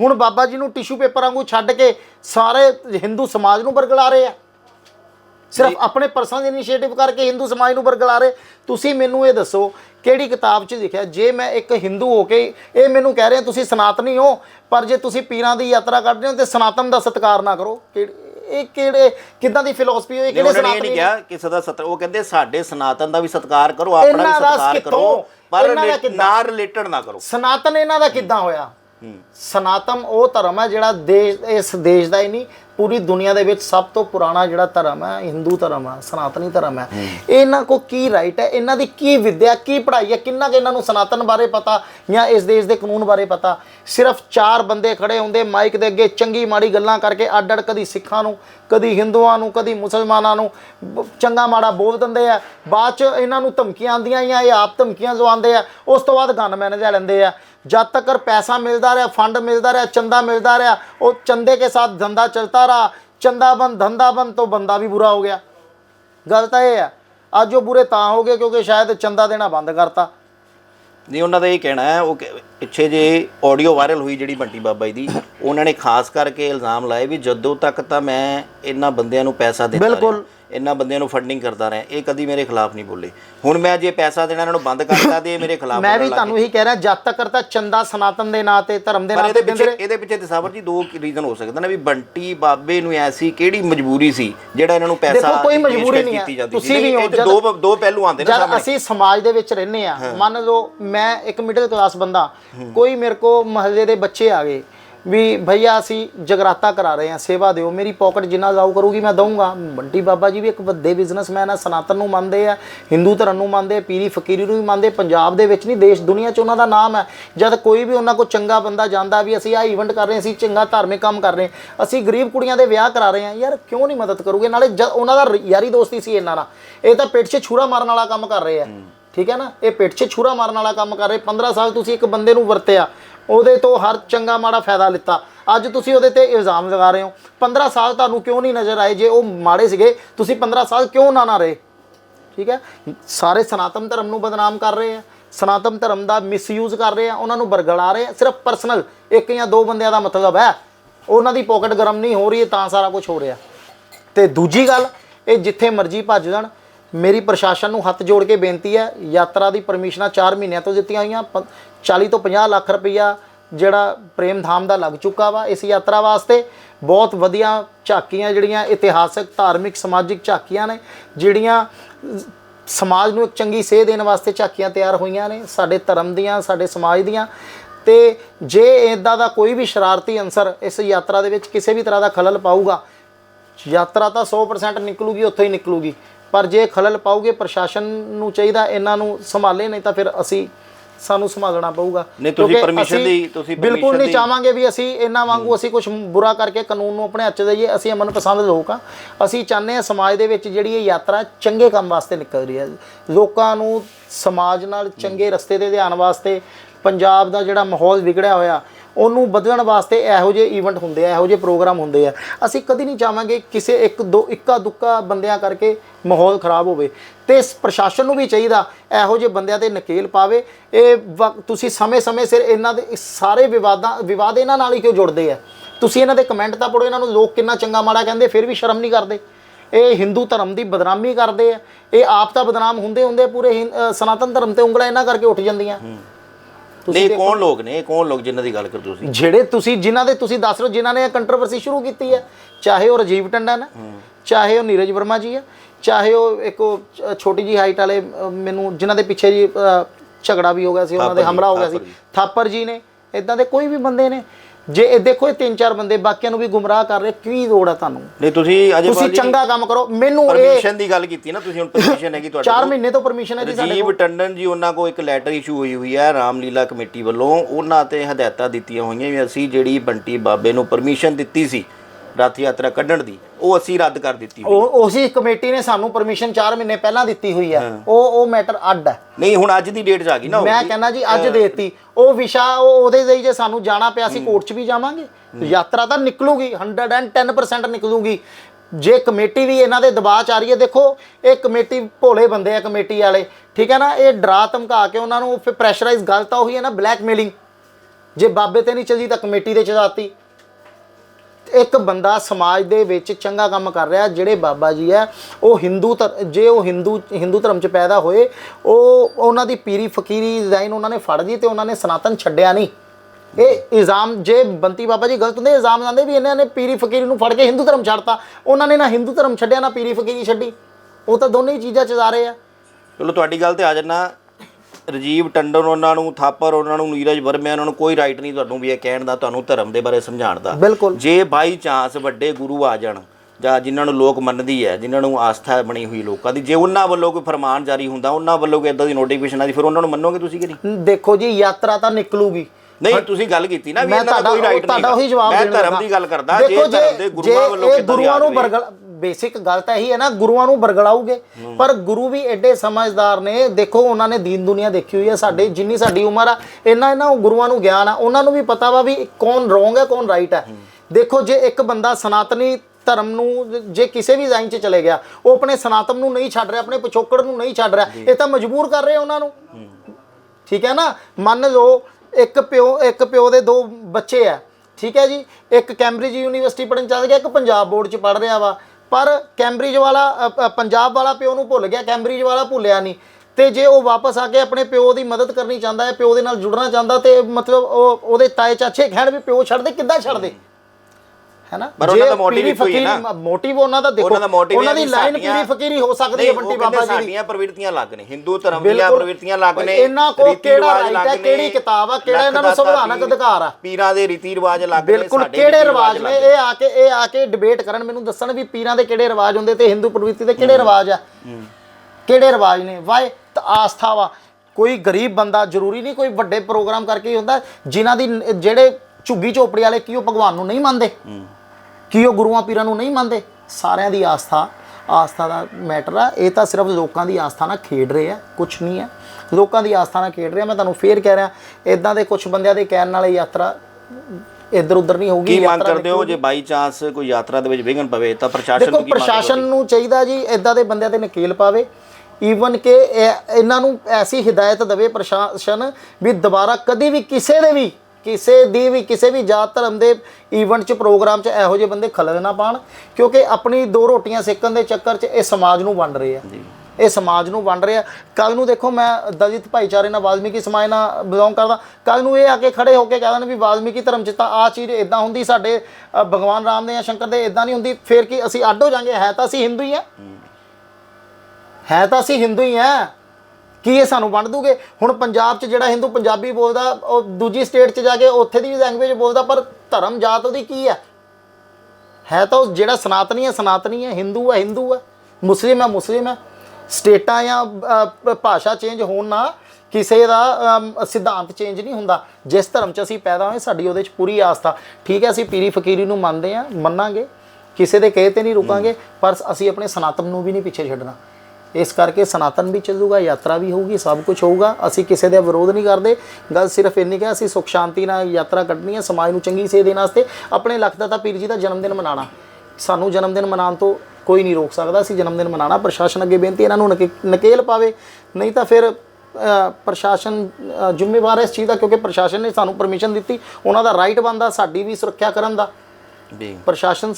ਹੁਣ ਬਾਬਾ ਜੀ ਨੂੰ ਟਿਸ਼ੂ ਪੇਪਰ ਵਾਂਗੂ ਛੱਡ ਕੇ ਸਾਰੇ ਹਿੰਦੂ ਸਮਾਜ ਨੂੰ ਬਰਗਲਾ ਰਹੇ ਆ। ਸਿਰਫ ਆਪਣੇ ਪਰਸਨਲ ਇਨੀਸ਼ੀਏਟਿਵ ਕਰਕੇ ਹਿੰਦੂ ਸਮਾਜ ਨੂੰ ਬਰਗਲਾ ਰਹੇ। ਤੁਸੀਂ ਮੈਨੂੰ ਇਹ ਦੱਸੋ ਕਿਹੜੀ ਕਿਤਾਬ 'ਚ ਲਿਖਿਆ ਜੇ ਮੈਂ ਇੱਕ ਹਿੰਦੂ ਹੋ ਕੇ ਇਹ ਮੈਨੂੰ ਕਹਿ ਰਹੇ ਤੁਸੀਂ ਸਨਾਤਨੀ ਹੋ ਪਰ ਜੇ ਤੁਸੀਂ ਪੀਰਾਂ ਦੀ ਯਾਤਰਾ ਕਰਦੇ ਹੋ ਤੇ ਸਨਾਤਨ ਦਾ ਸਤਿਕਾਰ ਨਾ ਕਰੋ ਕਿਹੜੇ- ਇਹ ਕਿਹੜੇ ਕਿੱਦਾਂ ਦੀ ਫਿਲਾਸਫੀ ਹੋਈ ਕਿਹੜੇ ਨੇ ਸਨਾਤਨੀ ਨਹੀਂ ਕਿਹਾ ਕਿ ਸਦਾ ਸਤ ਉਹ ਕਹਿੰਦੇ ਸਾਡੇ ਸਨਾਤਨ ਦਾ ਵੀ ਸਤਿਕਾਰ ਕਰੋ ਆਪਣਾ ਵੀ ਸਤਿਕਾਰ ਕਰੋ? ਪਰ? ਨਾ ਰਿਲੇਟਡ ਨਾ ਕਰੋ। ਸਨਾਤਨ ਇਹਨਾਂ ਦਾ ਕਿੱਦਾਂ ਹੋਇਆ? ਸਨਾਤਨ ਉਹ ਧਰਮ ਹੈ ਜਿਹੜਾ ਦੇਸ਼ ਇਸ ਦੇਸ਼ ਦਾ ਹੀ ਨਹੀਂ ਪੂਰੀ ਦੁਨੀਆ ਦੇ ਵਿੱਚ ਸਭ ਤੋਂ ਪੁਰਾਣਾ ਜਿਹੜਾ ਧਰਮ ਹੈ ਹਿੰਦੂ ਧਰਮ ਹੈ ਸਨਾਤਨੀ ਧਰਮ ਹੈ। ਇਹਨਾਂ ਕੋ ਕੀ ਰਾਈਟ ਹੈ? ਇਹਨਾਂ ਦੀ ਕੀ ਵਿਦਿਆ ਕੀ ਪੜ੍ਹਾਈ ਹੈ? ਕਿੰਨਾ ਕਿ ਇਹਨਾਂ ਨੂੰ ਸਨਾਤਨ ਬਾਰੇ ਪਤਾ ਜਾਂ ਇਸ ਦੇਸ਼ ਦੇ ਕਾਨੂੰਨ ਬਾਰੇ ਪਤਾ? ਸਿਰਫ ਚਾਰ ਬੰਦੇ ਖੜੇ ਹੁੰਦੇ ਮਾਈਕ ਦੇ ਅੱਗੇ ਚੰਗੀ ਮਾੜੀ ਗੱਲਾਂ ਕਰਕੇ ਅੱਡ ਅੱਡ ਕਦੀ ਸਿੱਖਾਂ ਨੂੰ, ਕਦੀ ਹਿੰਦੂਆਂ ਨੂੰ, ਕਦੀ ਮੁਸਲਮਾਨਾਂ ਨੂੰ ਬ- ਚੰਗਾ ਮਾੜਾ ਬੋਲ ਦਿੰਦੇ ਆ। ਬਾਅਦ ਚ ਇਹਨਾਂ ਨੂੰ ਧਮਕੀਆਂ ਆਉਂਦੀਆਂ ਜਾਂ ਇਹ ਆਪ ਧਮਕੀਆਂ ਜਵਾਉਂਦੇ ਆ। ਉਸ ਤੋਂ ਬਾਅਦ ਗਨਮੈਨ ਜਾ ਲੈਂਦੇ ਆ। ਜਦ ਤੱਕ ਪੈਸਾ ਮਿਲਦਾ ਰਿਹਾ, ਫੰਡ ਮਿਲਦਾ ਰਿਹਾ, ਚੰਦਾ ਮਿਲਦਾ ਰਿਹਾ, ਉਹ ਚੰਦੇ ਕੇ ਸਾਥ ਧੰਦਾ ਚਲਤਾ ਰਹਾ। ਚੰਦਾ ਬੰਦ ਧੰਦਾ ਬੰਦ ਤੋਂ ਬੰਦਾ ਵੀ ਬੁਰਾ ਹੋ ਗਿਆ। ਗੱਲ ਤਾਂ ਇਹ ਹੈ ਅੱਜ ਉਹ ਬੁਰੇ ਤਾਂ ਹੋ ਗਏ ਕਿਉਂਕਿ ਸ਼ਾਇਦ ਚੰਦਾ ਦੇਣਾ ਬੰਦ ਕਰਤਾ। ਨਹੀਂ ਉਹਨਾਂ ਦਾ ਇਹ ਕਹਿਣਾ ਹੈ ਉਹ ਕਿ- ਪਿੱਛੇ ਜੇ ਆਡੀਓ ਵਾਇਰਲ ਹੋਈ ਜਿਹੜੀ ਬੰਟੀ ਬਾਬਾ ਜੀ ਦੀ ਉਹਨਾਂ ਨੇ ਖਾਸ ਕਰਕੇ ਇਲਜ਼ਾਮ ਲਾਏ ਵੀ ਜਦੋਂ ਤੱਕ ਤਾਂ ਮੈਂ ਇਹਨਾਂ ਬੰਦਿਆਂ ਨੂੰ ਪੈਸਾ ਦਿੰਦਾ ਬਿਲਕੁਲ। ਇਹਨਾਂ ਬੰਦਿਆਂ ਨੂੰ ਫੰਡਿੰਗ ਕਰਦਾ ਰਿਹਾ ਇਹ ਕਦੀ ਮੇਰੇ ਖਿਲਾਫ ਨਹੀਂ ਬੋਲੇ। ਹੁਣ ਮੈਂ ਜੇ ਪੈਸਾ ਦੇਣਾ ਇਹਨਾਂ ਨੂੰ ਬੰਦ ਕਰਤਾ ਤੇ ਇਹ ਮੇਰੇ ਖਿਲਾਫ ਮੈਂ ਵੀ ਤੁਹਾਨੂੰ ਇਹੀ ਕਹਿ ਰਿਹਾ ਜਦ ਤੱਕ ਤਾਂ ਚੰਦਾ ਸਨਾਤਨ ਦੇ ਨਾਂ ਤੇ ਧਰਮ ਦੇ ਨਾਂ ਤੇ ਦਿੰਦੇ ਪਿੱਛੇ ਇਹਦੇ ਪਿੱਛੇ ਤਸਾਵਰ ਜੀ ਦੋ ਰੀਜ਼ਨ ਹੋ ਸਕਦਾ ਨਾ ਵੀ ਬੰਟੀ ਬਾਬੇ ਨੂੰ ਐਸੀ ਕਿਹੜੀ ਮਜਬੂਰੀ ਸੀ ਜਿਹੜਾ ਇਹਨਾਂ ਨੂੰ ਪੈਸਾ ਦੇਖੋ, ਕੋਈ ਮਜਬੂਰੀ ਨਹੀਂ ਹੈ। ਕੀਤੀ ਜਾਂਦੀ ਸੀ। ਤੁਸੀਂ ਵੀ ਹੋ, ਦੋ ਦੋ ਪਹਿਲੂ ਆਉਂਦੇ ਨਾ ਜਦ ਅਸੀਂ ਸਮਾਜ ਦੇ ਵਿੱਚ ਰਹਿੰਦੇ ਆ ਮੰਨ ਲਓ ਮੈਂ ਇੱਕ ਮਿਡਲ ਕਲਾਸ ਬੰਦਾ ਕੋਈ ਮੇਰੇ ਕੋ ਮਹੱਲੇ ਦੇ ਬੱਚੇ ਆ ਗਏ ਵੀ ਭਈਆ ਅਸੀਂ ਜਗਰਾਤਾ ਕਰਾ ਰਹੇ ਹਾਂ ਸੇਵਾ ਦਿਓ ਮੇਰੀ ਪਾਕਟ ਜਿੰਨਾ ਜਾਊ ਕਰੂਗੀ ਮੈਂ ਦਊਂਗਾ। ਬੰਟੀ ਬਾਬਾ ਜੀ ਵੀ ਇੱਕ ਵੱਡੇ ਬਿਜ਼ਨਸਮੈਨ ਆ ਸਨਾਤਨ ਨੂੰ ਮੰਨਦੇ ਆ ਹਿੰਦੂ ਧਰਮ ਨੂੰ ਮੰਨਦੇ ਆ, ਪੀਰੀ ਫਕੀਰੀ ਨੂੰ ਵੀ ਮੰਨਦੇ ਪੰਜਾਬ ਦੇ ਵਿੱਚ ਨਹੀਂ ਦੇਸ਼ ਦੁਨੀਆ 'ਚ ਉਹਨਾਂ ਦਾ ਨਾਮ ਹੈ ਜਦ ਕੋਈ ਵੀ ਉਹਨਾਂ ਕੋਲ ਚੰਗਾ ਬੰਦਾ ਜਾਂਦਾ ਵੀ ਅਸੀਂ ਆਹ ਇਵੈਂਟ ਕਰ ਰਹੇ ਅਸੀਂ ਚੰਗਾ ਧਾਰਮਿਕ ਕੰਮ ਕਰ ਰਹੇ ਅਸੀਂ ਗਰੀਬ ਕੁੜੀਆਂ ਦੇ ਵਿਆਹ ਕਰਾ ਰਹੇ ਹਾਂ ਯਾਰ ਕਿਉਂ ਨਹੀਂ ਮਦਦ ਕਰੋਗੇ? ਨਾਲੇ ਉਹਨਾਂ ਦਾ ਯਾਰੀ ਦੋਸਤੀ ਸੀ ਇਹਨਾਂ ਨਾਲ। ਇਹ ਤਾਂ ਪਿੱਠ 'ਚ ਛੁਰਾ ਮਾਰਨ ਵਾਲਾ ਕੰਮ ਕਰ ਰਹੇ ਆ। ਠੀਕ ਹੈ ਨਾ? ਇਹ ਪਿੱਠ 'ਚ ਛੁਰਾ ਮਾਰਨ ਵਾਲਾ ਕੰਮ ਕਰ ਰਹੇ। 15 ਸਾਲ ਤੁਸੀਂ ਇੱਕ ਬੰਦੇ ਨੂੰ ਵਰਤਿਆ। ਉਹਦੇ ਤੋਂ ਹਰ ਚੰਗਾ ਮਾੜਾ ਫਾਇਦਾ ਲਿੱਤਾ। ਅੱਜ ਤੁਸੀਂ ਉਹਦੇ ਤੇ ਇਲਜ਼ਾਮ ਲਗਾ ਰਹੇ ਹੋ। 15 ਸਾਲ ਤੁਹਾਨੂੰ ਕਿਉਂ ਨਹੀਂ ਨਜ਼ਰ ਆਏ? ਜੇ ਉਹ ਮਾੜੇ ਸੀਗੇ, ਤੁਸੀਂ 15 ਸਾਲ ਕਿਉਂ ਨਾ ਨਾ ਰਹੇ? ਠੀਕ ਹੈ? ਸਾਰੇ ਸਨਾਤਨ ਧਰਮ ਨੂੰ ਬਦਨਾਮ ਕਰ ਰਹੇ ਆ। ਸਨਾਤਨ ਧਰਮ ਦਾ ਮਿਸਯੂਜ਼ ਕਰ ਰਹੇ ਆ। ਉਹਨਾਂ ਨੂੰ ਬਰਗਲਾ ਰਹੇ ਆ। ਸਿਰਫ ਪਰਸਨਲ ਇੱਕ ਜਾਂ ਦੋ ਬੰਦਿਆਂ ਦਾ ਮਤਲਬ ਹੈ। ਉਹਨਾਂ ਦੀ ਪਾਕਟ ਗਰਮ ਨਹੀਂ ਹੋ ਰਹੀ, ਤਾਂ ਸਾਰਾ ਕੁਝ ਹੋ ਰਿਹਾ। ਤੇ ਦੂਜੀ ਗੱਲ, ਇਹ ਜਿੱਥੇ ਮਰਜ਼ੀ ਭੱਜ ਜਾਣ। ਮੇਰੀ ਪ੍ਰਸ਼ਾਸਨ ਨੂੰ ਹੱਥ ਜੋੜ ਕੇ ਬੇਨਤੀ ਹੈ, ਯਾਤਰਾ ਦੀ ਪਰਮਿਸ਼ਨਾਂ 4 ਮਹੀਨਿਆਂ ਤੋਂ ਦਿੱਤੀਆਂ ਹੋਈਆਂ, ਪ- 40 ਤੋਂ 50 ਲੱਖ ਰੁਪਈਆ ਜਿਹੜਾ ਪ੍ਰੇਮ ਧਾਮ ਦਾ ਲੱਗ ਚੁੱਕਾ ਵਾ ਇਸ ਯਾਤਰਾ ਵਾਸਤੇ। ਬਹੁਤ ਵਧੀਆ ਝਾਕੀਆਂ ਜਿਹੜੀਆਂ ਇਤਿਹਾਸਕ, ਧਾਰਮਿਕ, ਸਮਾਜਿਕ ਝਾਕੀਆਂ ਨੇ, ਜਿਹੜੀਆਂ ਸਮਾਜ ਨੂੰ ਇੱਕ ਚੰਗੀ ਸੇਧ ਦੇਣ ਵਾਸਤੇ ਝਾਕੀਆਂ ਤਿਆਰ ਹੋਈਆਂ ਨੇ, ਸਾਡੇ ਧਰਮ ਦੀਆਂ, ਸਾਡੇ ਸਮਾਜ ਦੀਆਂ। ਤੇ ਜੇ ਇਦਾਂ ਦਾ ਕੋਈ ਵੀ ਸ਼ਰਾਰਤੀ ਅੰਸਰ ਇਸ ਯਾਤਰਾ ਦੇ ਵਿੱਚ ਕਿਸੇ ਵੀ ਤਰ੍ਹਾਂ ਦਾ ਖਲਲ ਪਾਊਗਾ, ਯਾਤਰਾ ਤਾਂ 100% ਨਿਕਲੂਗੀ, ਉੱਥੋਂ ਹੀ ਨਿਕਲੂਗੀ। ਪਰ ਜੇ ਖਲਲ ਪਾਉਗੇ ਪ੍ਰਸ਼ਾਸਨ ਨੂੰ ਚਾਹੀਦਾ ਇਹਨਾਂ ਨੂੰ ਸੰਭਾਲੇ ਨਹੀਂ ਤਾਂ ਫਿਰ ਅਸੀਂ ਸਾਨੂੰ ਸੰਭਾਲਣਾ ਪਊਗਾ। ਨਹੀਂ, ਤੁਸੀਂ ਅਸੀਂ ਦੀ- ਤੁਸੀਂ ਬਿਲਕੁਲ ਨਹੀਂ ਚਾਹਾਂਗੇ ਵੀ ਅਸੀਂ ਇਹਨਾਂ ਵਾਂਗੂ ਅਸੀਂ ਕੁਝ ਬੁਰਾ ਕਰਕੇ ਕਾਨੂੰਨ ਨੂੰ ਆਪਣੇ ਹੱਥ ਦੇਈਏ ਅਸੀਂ ਅਮਨ ਪਸੰਦ ਲੋਕ ਆ। ਅਸੀਂ ਚਾਹੁੰਦੇ ਹਾਂ ਸਮਾਜ ਦੇ ਵਿੱਚ ਜਿਹੜੀ ਇਹ ਯਾਤਰਾ ਚੰਗੇ ਕੰਮ ਵਾਸਤੇ ਨਿਕਲ ਰਹੀ ਹੈ। ਲੋਕਾਂ ਨੂੰ ਸਮਾਜ ਨਾਲ ਚੰਗੇ ਰਸਤੇ ਤੇ ਲਿਆਉਣ ਵਾਸਤੇ ਪੰਜਾਬ ਦਾ ਜਿਹੜਾ ਮਾਹੌਲ ਵਿਗੜਿਆ ਹੋਇਆ ਉਹਨੂੰ ਵਧਣ ਵਾਸਤੇ ਇਹੋ ਜਿਹੇ ਈਵੈਂਟ ਹੁੰਦੇ ਆ, ਇਹੋ ਜਿਹੇ ਪ੍ਰੋਗਰਾਮ ਹੁੰਦੇ ਆ। ਅਸੀਂ ਕਦੀ ਨਹੀਂ ਚਾਹਾਂਗੇ ਕਿਸੇ ਇੱਕ ਦੋ, ਇੱਕਾ ਦੁੱਕਾ ਬੰਦਿਆਂ ਕਰਕੇ ਮਾਹੌਲ ਖਰਾਬ ਹੋਵੇ। ਤੇ ਪ੍ਰਸ਼ਾਸਨ ਨੂੰ ਵੀ ਚਾਹੀਦਾ ਇਹੋ ਜਿਹੇ ਬੰਦਿਆਂ ਤੇ ਨਕੇਲ ਪਾਵੇ। ਇਹ ਤੁਸੀਂ ਸਮੇਂ-ਸਮੇਂ ਸਿਰ ਇਹਨਾਂ ਦੇ ਸਾਰੇ ਵਿਵਾਦਾਂ, ਵਿਵਾਦ ਇਹਨਾਂ ਨਾਲ ਹੀ ਕਿਉਂ ਜੁੜਦੇ ਆ? ਤੁਸੀਂ ਇਹਨਾਂ ਦੇ ਕਮੈਂਟ ਤਾਂ ਪੜੋ ਇਹਨਾਂ ਨੂੰ ਲੋਕ ਕਿੰਨਾ ਚੰਗਾ ਮਾੜਾ ਕਹਿੰਦੇ, ਫਿਰ ਵੀ ਸ਼ਰਮ ਨਹੀਂ ਕਰਦੇ। ਇਹ ਹਿੰਦੂ ਧਰਮ ਦੀ ਬਦਨਾਮੀ ਕਰਦੇ ਆ। ਇਹ ਆਪ ਤਾਂ ਬਦਨਾਮ ਹੁੰਦੇ ਹੁੰਦੇ ਪੂਰੇ ਹਿੰ- ਸਨਾਤਨ ਧਰਮ ਤੇ ਉਂਗਲਾਂ ਇਹਨਾਂ ਕਰਕੇ ਉੱਠ ਜਾਂਦੀਆਂ। ਨਹੀਂ ਕੌਣ ਲੋਕ ਨੇ? ਕੌਣ ਲੋਕ ਜਿਨ੍ਹਾਂ ਦੀ ਗੱਲ ਕਰਦੇ ਤੁਸੀਂ? ਜਿਹੜੇ ਤੁਸੀਂ ਜਿਨ੍ਹਾਂ ਦੇ ਤੁਸੀਂ ਦੱਸ ਰਹੇ ਹੋ ਜਿਨ੍ਹਾਂ ਨੇ ਇਹ ਕੰਟਰੋਵਰਸੀ ਸ਼ੁਰੂ ਕੀਤੀ ਹੈ। ਚਾਹੇ ਉਹ ਰਾਜੀਵ ਟੰਡਨ ਹੈ। ਚਾਹੇ ਉਹ ਨੀਰਜ ਵਰਮਾ ਜੀ ਹੈ ਚਾਹੇ ਉਹ ਇੱਕ ਛੋਟੀ ਜੀ ਹਾਈਟ ਵਾਲੇ ਮੈਨੂੰ ਜਿਨ੍ਹਾਂ ਦੇ ਪਿੱਛੇ ਜੀ ਝਗੜਾ ਵੀ ਹੋ ਗਿਆ ਸੀ ਉਹਨਾਂ ਦੇ ਹਮਲਾ ਹੋ ਗਿਆ ਸੀ। ਥਾਪਰ ਜੀ। ਨੇ ਇਦਾਂ ਦੇ ਕੋਈ ਵੀ ਬੰਦੇ ਨੇ ਜੇ ਇਹ ਦੇਖੋ ਇਹ ਤਿੰਨ ਚਾਰ ਬੰਦੇ ਬਾਕੀਆਂ ਨੂੰ ਵੀ ਗੁੰਮਰਾਹ ਕਰ ਰਹੇ ਕੀ ਲੋੜ ਹੈ ਤੁਹਾਨੂੰ? ਨਹੀਂ ਤੁਸੀਂ ਅਜੇ ਤੁਸੀਂ ਚੰਗਾ ਕੰਮ ਕਰੋ ਮੈਨੂੰ ਇਹ ਪਰਮਿਸ਼ਨ ਦੀ ਗੱਲ ਕੀਤੀ ਨਾ ਤੁਸੀਂ ਹੁਣ ਪਰਮਿਸ਼ਨ ਹੈਗੀ ਤੁਹਾਡੇ 4 ਕੋਲ। ਮਹੀਨੇ ਤੋਂ ਪਰਮਿਸ਼ਨ ਹੈ ਜੀ ਸਾਡੇ ਰਜੀਵ ਟੰਡਨ ਜੀ ਉਹਨਾਂ ਕੋ ਇੱਕ ਲੈਟਰ ਇਸ਼ੂ ਹੋਈ ਹੋਈ ਹੈ ਰਾਮਲੀਲਾ ਕਮੇਟੀ ਵੱਲੋਂ। ਉਹਨਾਂ ਤੇ ਹਦਾਇਤਾਂ ਦਿੱਤੀਆਂ ਹੋਈਆਂ ਵੀ ਅਸੀਂ ਜਿਹੜੀ ਬੰਟੀ ਬਾਬੇ ਨੂੰ ਪਰਮਿਸ਼ਨ ਦਿੱਤੀ ਸੀ ਰਥ ਯਾਤਰਾ ਕੱਢਣ ਦੀ ਉਹ ਅਸੀਂ ਰੱਦ ਕਰ ਦਿੱਤੀ ਹੋਈ ਉਹ ਉਸੇ ਕਮੇਟੀ ਨੇ ਸਾਨੂੰ ਪਰਮਿਸ਼ਨ 4 ਮਹੀਨੇ ਪਹਿਲਾਂ ਦਿੱਤੀ ਹੋਈ ਹੈ। ਉਹ ਉਹ ਮੈਟਰ ਅੱਡ ਹੈ। ਨਹੀਂ ਹੁਣ ਅੱਜ ਦੀ ਡੇਟ 'ਚ ਆ ਗਈ ਨਾ ਮੈਂ ਕਹਿੰਦਾ ਜੀ ਅੱਜ ਦੇਤੀ। ਉਹ ਵਿਸ਼ਾ ਉਹ ਉਹਦੇ ਲਈ ਜੇ ਸਾਨੂੰ ਜਾਣਾ ਪਿਆ ਸੀ ਕੋਰਟ 'ਚ ਵੀ ਜਾਵਾਂਗੇ। ਯਾਤਰਾ ਤਾਂ ਨਿਕਲੂਗੀ 110% ਨਿਕਲੂਗੀ। ਜੇ ਕਮੇਟੀ ਵੀ ਇਹਨਾਂ ਦੇ ਦਬਾਅ ਚ ਆ ਰਹੀ ਹੈ ਦੇਖੋ ਇਹ ਕਮੇਟੀ ਭੋਲੇ ਬੰਦੇ ਆ ਕਮੇਟੀ ਵਾਲੇ। ਠੀਕ ਹੈ ਨਾ ਇਹ ਡਰਾ ਧਮਕਾ ਕੇ ਉਹਨਾਂ ਨੂੰ ਫਿਰ ਪ੍ਰੈਸ਼ਰਾਈਜ਼ ਗੱਲ ਤਾਂ ਉਹੀ ਹੈ ਨਾ ਬਲੈਕਮੇਲਿੰਗ ਜੇ ਬਾਬੇ ਤੇ ਨਹੀਂ ਚੱਲਦੀ ਤਾਂ ਕਮੇਟੀ ਦੇ ਚਲਾਤੀ ਇੱਕ ਬੰਦਾ ਸਮਾਜ ਦੇ ਵਿੱਚ ਚੰਗਾ ਕੰਮ ਕਰ ਰਿਹਾ, ਜਿਹੜੇ ਬਾਬਾ ਜੀ ਹੈ, ਉਹ ਹਿੰਦੂ ਧਰ- ਜੇ ਉਹ ਹਿੰਦੂ ਹਿੰਦੂ ਧਰਮ ਚ ਪੈਦਾ ਹੋਏ, ਉਹ, ਉਹਨਾਂ ਦੀ ਪੀਰੀ ਫਕੀਰੀ ਲਾਈਨ ਉਹਨਾਂ ਨੇ ਫੜ ਲਈ ਤੇ ਉਹਨਾਂ ਨੇ ਸਨਾਤਨ ਛੱਡਿਆ ਨਹੀਂ। ਇਹ ਇਲਜ਼ਾਮ, ਜੇ ਬੰਤੀ ਬਾਬਾ ਜੀ ਗਲਤ ਹੁੰਦੇ, ਇਲਜ਼ਾਮ ਲਾਉਂਦੇ ਵੀ ਇਹਨਾਂ ਨੇ ਪੀਰੀ ਫਕੀਰੀ ਨੂੰ ਫੜ ਕੇ ਹਿੰਦੂ ਧਰਮ ਛੱਡਤਾ। ਉਹਨਾਂ ਨੇ ਨਾ ਹਿੰਦੂ ਧਰਮ ਛੱਡਿਆ, ਨਾ ਪੀਰੀ ਫਕੀਰੀ ਛੱਡੀ। ਉਹ ਤਾਂ ਦੋਨੇ ਹੀ ਚੀਜ਼ਾਂ ਚ ਜਾ ਰਹੇ ਆ। ਚਲੋ, ਤੁਹਾਡੀ ਗੱਲ ਤੇ ਆ ਜਾਣਾ ਰਜੀਵ ਟੰਡਨ ਉਹਨਾਂ ਨੂੰ ਥਾਪਰ ਉਹਨਾਂ ਨੂੰ ਨੀਰਜ ਵਰਮਾ ਉਹਨਾਂ ਨੂੰ ਕੋਈ ਰਾਈਟ ਨਹੀਂ ਤੁਹਾਨੂੰ ਵੀ ਇਹ ਕਹਿਣ ਦਾ ਤੁਹਾਨੂੰ ਧਰਮ ਦੇ ਬਾਰੇ ਸਮਝਾਉਣ ਦਾ ਬਿਲਕੁਲ ਜੇ ਬਾਈ ਚਾਂਸ ਵੱਡੇ ਗੁਰੂ ਆ ਜਾਣ ਜਾਂ ਜਿਨ੍ਹਾਂ ਨੂੰ ਲੋਕ ਮੰਨਦੀ ਹੈ ਜਿਨ੍ਹਾਂ ਨੂੰ ਆਸਥਾ ਬਣੀ ਹੋਈ ਲੋਕਾਂ ਦੀ ਜੇ ਉਹਨਾਂ ਵੱਲੋਂ ਕੋਈ ਫਰਮਾਨ ਜਾਰੀ ਹੁੰਦਾ ਉਹਨਾਂ ਵੱਲੋਂ ਕੋਈ ਇਦਾਂ ਦੀ ਨੋਟੀਫਿਕੇਸ਼ਨ ਆਦੀ ਫਿਰ ਉਹਨਾਂ ਨੂੰ ਮੰਨੋਗੇ ਤੁਸੀਂ ਕਿ ਨਹੀਂ ਦੇਖੋ ਜੀ ਯਾਤਰਾ ਤਾਂ ਨਿਕਲੂਗੀ ਨਹੀਂ ਤੁਸੀਂ ਗੱਲ ਕੀਤੀ ਨਾ ਵੀ ਮੈਂ ਇਹਨਾਂ ਦਾ ਕੋਈ ਰਾਈਟ ਨਹੀਂ ਤੁਹਾਡਾ ਉਹੀ ਜਵਾਬ ਮੈਂ ਦੇਣਾ ਧਰਮ ਲੱਗਾ। ਦੀ ਗੱਲ ਕਰਦਾ ਜੇ ਧਰਮ ਦੇ ਗੁਰੂਆਂ ਵੱਲੋਂ ਕਿੱਦਾਂ ਗੁਰੂਆਂ ਨੂੰ। ਬਰਗਲ ਬੇਸਿਕ ਗੱਲ ਤਾਂ ਇਹੀ ਹੈ ਨਾ ਗੁਰੂਆਂ ਨੂੰ ਬਰਗਲਾਉਗੇ ਪਰ ਗੁਰੂ ਵੀ ਐਡੇ ਸਮਝਦਾਰ ਨੇ। ਦੇਖੋ ਉਹਨਾਂ ਨੇ ਦੀਨ ਦੁਨੀਆ ਦੇਖੀ ਹੋਈ ਹੈ। ਸਾਡੇ ਜਿੰਨੀ ਸਾਡੀ ਉਮਰ ਆ ਇੰਨਾ ਇਹਨਾਂ ਗੁਰੂਆਂ ਨੂੰ ਗਿਆਨ ਆ। ਉਹਨਾਂ ਨੂੰ ਵੀ ਪਤਾ ਵਾ ਵੀ ਕੌਣ ਰੋਂਗ ਹੈ ਕੌਣ ਰਾਈਟ ਹੈ। ਦੇਖੋ ਜੇ ਇੱਕ ਬੰਦਾ ਸਨਾਤਨੀ ਧਰਮ ਨੂੰ ਜੇ ਕਿਸੇ ਵੀ ਲਾਈਨ 'ਚ ਚਲੇ ਗਿਆ ਉਹ ਆਪਣੇ ਸਨਾਤਨ ਨੂੰ ਨਹੀਂ ਛੱਡ ਰਿਹਾ ਆਪਣੇ ਪਿਛੋਕੜ ਨੂੰ ਨਹੀਂ ਛੱਡ ਰਿਹਾ ਇਹ ਤਾਂ ਮਜਬੂਰ ਕਰ ਰਹੇ ਉਹਨਾਂ ਨੂੰ। ਠੀਕ ਹੈ ਨਾ? ਮੰਨ ਲਓ ਇੱਕ ਪਿਓ ਇੱਕ ਪਿਓ ਦੇ ਦੋ ਬੱਚੇ ਆ। ਠੀਕ ਹੈ ਜੀ? ਇੱਕ ਕੈਂਬਰਿਜ ਯੂਨੀਵਰਸਿਟੀ ਪੜਨ ਚੱਲ ਗਿਆ ਇੱਕ ਪੰਜਾਬ ਬੋਰਡ ਚ ਪੜ ਰਿਹਾ ਵਾ। ਪਰ ਕੈਂਬਰਿਜ ਵਾਲਾ ਅ, ਅ, ਪੰਜਾਬ ਵਾਲਾ ਪਿਓ ਨੂੰ ਭੁੱਲ ਗਿਆ ਕੈਂਬਰਿਜ ਵਾਲਾ ਭੁੱਲਿਆ ਨਹੀਂ। ਤੇ ਜੇ ਉਹ ਵਾਪਸ ਆ ਕੇ ਆਪਣੇ ਪਿਓ ਦੀ ਮਦਦ ਕਰਨੀ ਚਾਹੁੰਦਾ ਹੈ ਪਿਓ ਦੇ ਨਾਲ ਜੁੜਨਾ ਚਾਹੁੰਦਾ ਤੇ ਮਤਲਬ ਉਹ ਉਹਦੇ ਤਾਏ ਚਾਚੇ ਕਹਿਣ ਵੀ ਪਿਓ ਛੱਡ ਦੇ ਕਿੱਦਾਂ ਛੱਡ ਦੇ? ਹੈਨਾ? ਪਰ ਉਹਨਾਂ ਦਾ motive ਇੱਕੋ ਹੀ ਹੈ ਨਾ। ਮੋਟਿਵ ਉਹਨਾਂ ਦਾ ਦੇਖੋ ਉਹਨਾਂ ਦਾ ਲਾਈਨ ਪੀਰੀ ਫਕੀਰੀ ਹੋ ਸਕਦੀ ਹੈ ਬੰਟੀ ਬਾਬਾ ਜੀ ਸਾਡੀਆਂ ਪ੍ਰਵਿਰਤੀਆਂ ਲੱਗ ਨੇ ਹਿੰਦੂ ਧਰਮ ਦੀਆਂ। ਪ੍ਰਵਿਰਤੀਆਂ ਲੱਗ ਨੇ ਇਹਨਾਂ ਰੀਤੀ ਕਿਹੜਾ ਲੱਗ ਹੈ, ਕਿਹੜੀ ਕਿਤਾਬ ਆ, ਕਿਹੜਾ ਇਹਨਾਂ ਨੂੰ ਸੰਵਿਧਾਨਕ ਅਧਿਕਾਰ ਆ। ਪੀਰਾਂ ਦੇ ਰੀਤੀ ਰਿਵਾਜ ਲੱਗ ਨੇ ਬਿਲਕੁਲ ਕਿਹੜੇ ਰਿਵਾਜ ਨੇ? ਇਹ ਆ ਕੇ ਇਹ ਆ ਕੇ ਡਿਬੇਟ ਕਰਨ ਮੈਨੂੰ ਦੱਸਣ ਵੀ ਪੀਰਾਂ ਦੇ ਕਿਹੜੇ ਰਿਵਾਜ ਹੁੰਦੇ ਤੇ ਹਿੰਦੂ ਪ੍ਰਵਿਰਤੀ ਦੇ ਕਿਹੜੇ ਰਿਵਾਜ ਆ? ਕਿਹੜੇ ਰਿਵਾਜ ਨੇ? ਵਾਏ ਤਾਂ ਆਸਥਾ ਵਾ। ਕੋਈ ਗਰੀਬ ਬੰਦਾ ਜ਼ਰੂਰੀ ਨਹੀਂ ਕੋਈ ਵੱਡੇ ਪ੍ਰੋਗਰਾਮ ਕਰਕੇ ਹੀ ਹੁੰਦਾ ਜਿਨ੍ਹਾਂ ਦੀ ਜਿਹੜੇ ਝੁੱਗੀ ਝੋਪੜੀ ਵਾਲੇ ਕੀ ਉਹ ਭਗਵਾਨ ਨੂੰ ਨਹੀਂ ਮੰਨਦੇ? ਕੀ ਉਹ ਗੁਰੂਆਂ ਪੀਰਾਂ ਨੂੰ ਨਹੀਂ ਮੰਨਦੇ? ਸਾਰਿਆਂ ਦੀ ਆਸਥਾ ਆਸਥਾ ਦਾ ਮੈਟਰ ਆ। ਇਹ ਤਾਂ ਸਿਰਫ ਲੋਕਾਂ ਦੀ ਆਸਥਾ ਨਾਲ ਖੇਡ ਰਹੇ ਆ ਕੁਝ ਨਹੀਂ ਹੈ ਲੋਕਾਂ ਦੀ ਆਸਥਾ ਨਾਲ ਖੇਡ ਰਹੇ ਆ। ਮੈਂ ਤੁਹਾਨੂੰ ਫੇਰ ਕਹਿ ਰਿਹਾ ਇਦਾਂ ਦੇ ਕੁਝ ਬੰਦਿਆਂ ਦੇ ਕਹਿਣ ਨਾਲ ਯਾਤਰਾ ਇੱਧਰ ਉੱਧਰ ਨਹੀਂ ਹੋਊਗੀ ਕੀ ਮੰਗ ਕਰਦੇ ਹੋ ਜੇ। ਬਾਈ ਚਾਂਸ ਕੋਈ ਯਾਤਰਾ ਦੇ ਵਿੱਚ ਵਿਘਨ ਪਵੇ ਤਾਂ ਪ੍ਰਸ਼ਾਸਨ ਦੇਖੋ ਨੂੰ ਕੀ ਮੰਗ ਪ੍ਰਸ਼ਾਸਨ ਨੂੰ ਚਾਹੀਦਾ ਜੀ ਇਦਾਂ ਦੇ ਬੰਦਿਆਂ ਤੇ ਨਕੇਲ ਪਾਵੇ। ਈਵਨ ਕਿ ਇਹ- ਇਹਨਾਂ ਨੂੰ ਐਸੀ ਹਦਾਇਤ ਦੇਵੇ ਪ੍ਰਸ਼ਾਸਨ ਵੀ ਦੁਬਾਰਾ ਕਦੀ ਵੀ ਕਿਸੇ ਦੇ ਵੀ ਕਿਸੇ ਦੀ ਵੀ ਕਿਸੇ ਵੀ ਜਾਤ ਧਰਮ ਦੇ ਈਵੈਂਟ 'ਚ ਪ੍ਰੋਗਰਾਮ 'ਚ ਇਹੋ ਜਿਹੇ ਬੰਦੇ ਖਲਲ ਨਾ ਪਾਣ ਕਿਉਂਕਿ ਆਪਣੀ ਦੋ ਰੋਟੀਆਂ ਸੇਕਣ ਦੇ ਚੱਕਰ 'ਚ ਇਹ ਸਮਾਜ ਨੂੰ ਵੰਡ ਰਹੇ ਆ। ਇਹ ਸਮਾਜ ਨੂੰ ਵੰਡ ਰਿਹਾ ਕੱਲ ਨੂੰ ਦੇਖੋ ਮੈਂ ਦਲਿਤ ਭਾਈਚਾਰੇ ਨਾਲ ਵਾਲਮੀਕੀ ਸਮਾਜ ਨਾਲ ਬਿਲੋਂਗ ਕਰਦਾ। ਕੱਲ ਨੂੰ ਇਹ ਆ ਕੇ ਖੜੇ ਹੋ ਕੇ ਕਹਿ ਦੇਣ ਵੀ ਵਾਲਮੀਕੀ ਧਰਮ ਚ ਤਾਂ ਆ ਚੀਜ਼ ਇਦਾਂ ਹੁੰਦੀ ਸਾਡੇ ਭਗਵਾਨ ਰਾਮ ਦੇ ਜਾਂ ਸ਼ੰਕਰ ਦੇ ਇਦਾਂ ਨਹੀਂ ਹੁੰਦੀ। ਫਿਰ ਕੀ ਅਸੀਂ ਅੱਡ ਹੋ ਜਾਾਂਗੇ? ਹੈ ਤਾਂ ਅਸੀਂ ਹਿੰਦੂ ਹੀ ਆ। ਹੈ ਤਾਂ ਅਸੀਂ ਹਿੰਦੂ ਹੀ ਆ। ਕੀ ਇਹ ਸਾਨੂੰ ਵੰਡ ਦੂਗੇ? ਹੁਣ ਪੰਜਾਬ 'ਚ ਜਿਹੜਾ ਹਿੰਦੂ ਪੰਜਾਬੀ ਬੋਲਦਾ, ਉਹ ਦੂਜੀ ਸਟੇਟ 'ਚ ਜਾ ਕੇ ਉੱਥੇ ਦੀ ਲੈਂਗੁਏਜ ਬੋਲਦਾ, ਪਰ ਧਰਮ ਜਾਤ ਉਹਦੀ ਕੀ ਹੈ ਹੈ ਤਾਂ ਉਹ ਜਿਹੜਾ ਸਨਾਤਨੀ ਹੈ ਸਨਾਤਨੀ ਹੈ ਹਿੰਦੂ ਹੈ ਹਿੰਦੂ ਹੈ ਮੁਸਲਿਮ ਹੈ ਮੁਸਲਿਮ ਹੈ ਸਟੇਟਾਂ ਜਾਂ ਭਾਸ਼ਾ ਚੇਂਜ ਹੋਣ ਨਾਲ ਕਿਸੇ ਦਾ ਸਿਧਾਂਤ ਚੇਂਜ ਨਹੀਂ ਹੁੰਦਾ। ਜਿਸ ਧਰਮ 'ਚ ਅਸੀਂ ਪੈਦਾ ਹੋਏ, ਸਾਡੀ ਉਹਦੇ 'ਚ ਪੂਰੀ ਆਸਥਾ। ਠੀਕ ਹੈ, ਅਸੀਂ ਪੀਰੀ ਫਕੀਰੀ ਨੂੰ ਮੰਨਦੇ ਹਾਂ, ਮੰਨਾਂਗੇ। ਕਿਸੇ ਦੇ ਕਹੇ ਤੇ ਨਹੀਂ ਰੁਕਾਂਗੇ, ਪਰ ਅਸੀਂ ਆਪਣੇ ਸਨਾਤਨ ਨੂੰ ਵੀ ਨਹੀਂ ਪਿੱਛੇ ਛੱਡਣਾ। ਇਸ ਕਰਕੇ ਸਨਾਤਨ ਵੀ ਚੱਲੂਗਾ ਯਾਤਰਾ ਵੀ ਹੋਊਗੀ ਸਭ ਕੁਝ ਹੋਊਗਾ। ਅਸੀਂ ਕਿਸੇ ਦਾ ਵਿਰੋਧ ਨਹੀਂ ਕਰਦੇ। ਗੱਲ ਸਿਰਫ ਇੰਨੀ ਕਿ ਅਸੀਂ ਸੁਖ ਸ਼ਾਂਤੀ ਨਾਲ ਯਾਤਰਾ ਕੱਢਣੀ ਹੈ ਸਮਾਜ ਨੂੰ ਚੰਗੀ ਸੇਧ ਦੇਣ ਵਾਸਤੇ। ਆਪਣੇ ਲੱਖ ਦਾ ਤਾਂ ਪੀਰ ਜੀ ਦਾ ਜਨਮ ਦਿਨ ਮਨਾਉਣਾ। ਸਾਨੂੰ ਜਨਮ ਦਿਨ ਮਨਾਉਣ ਤੋਂ ਕੋਈ ਨਹੀਂ ਰੋਕ ਸਕਦਾ। ਅਸੀਂ ਜਨਮ ਦਿਨ ਮਨਾਉਣਾ। ਪ੍ਰਸ਼ਾਸਨ ਅੱਗੇ ਬੇਨਤੀ ਇਹਨਾਂ ਨੂੰ ਨਕੇ- ਨਕੇਲ ਪਾਵੇ। ਨਹੀਂ ਤਾਂ ਫਿਰ ਪ੍ਰਸ਼ਾਸਨ ਜ਼ਿੰਮੇਵਾਰ ਹੈ ਇਸ ਚੀਜ਼ ਦਾ ਕਿਉਂਕਿ ਪ੍ਰਸ਼ਾਸਨ ਨੇ ਸਾਨੂੰ ਪਰਮਿਸ਼ਨ ਦਿੱਤੀ। ਉਹਨਾਂ ਦਾ ਰਾਈਟ ਬਣਦਾ ਸਾਡੀ ਵੀ ਸੁਰੱਖਿਆ ਕਰਨ ਦਾ। ਪ੍ਰਸ਼ਾਸਨ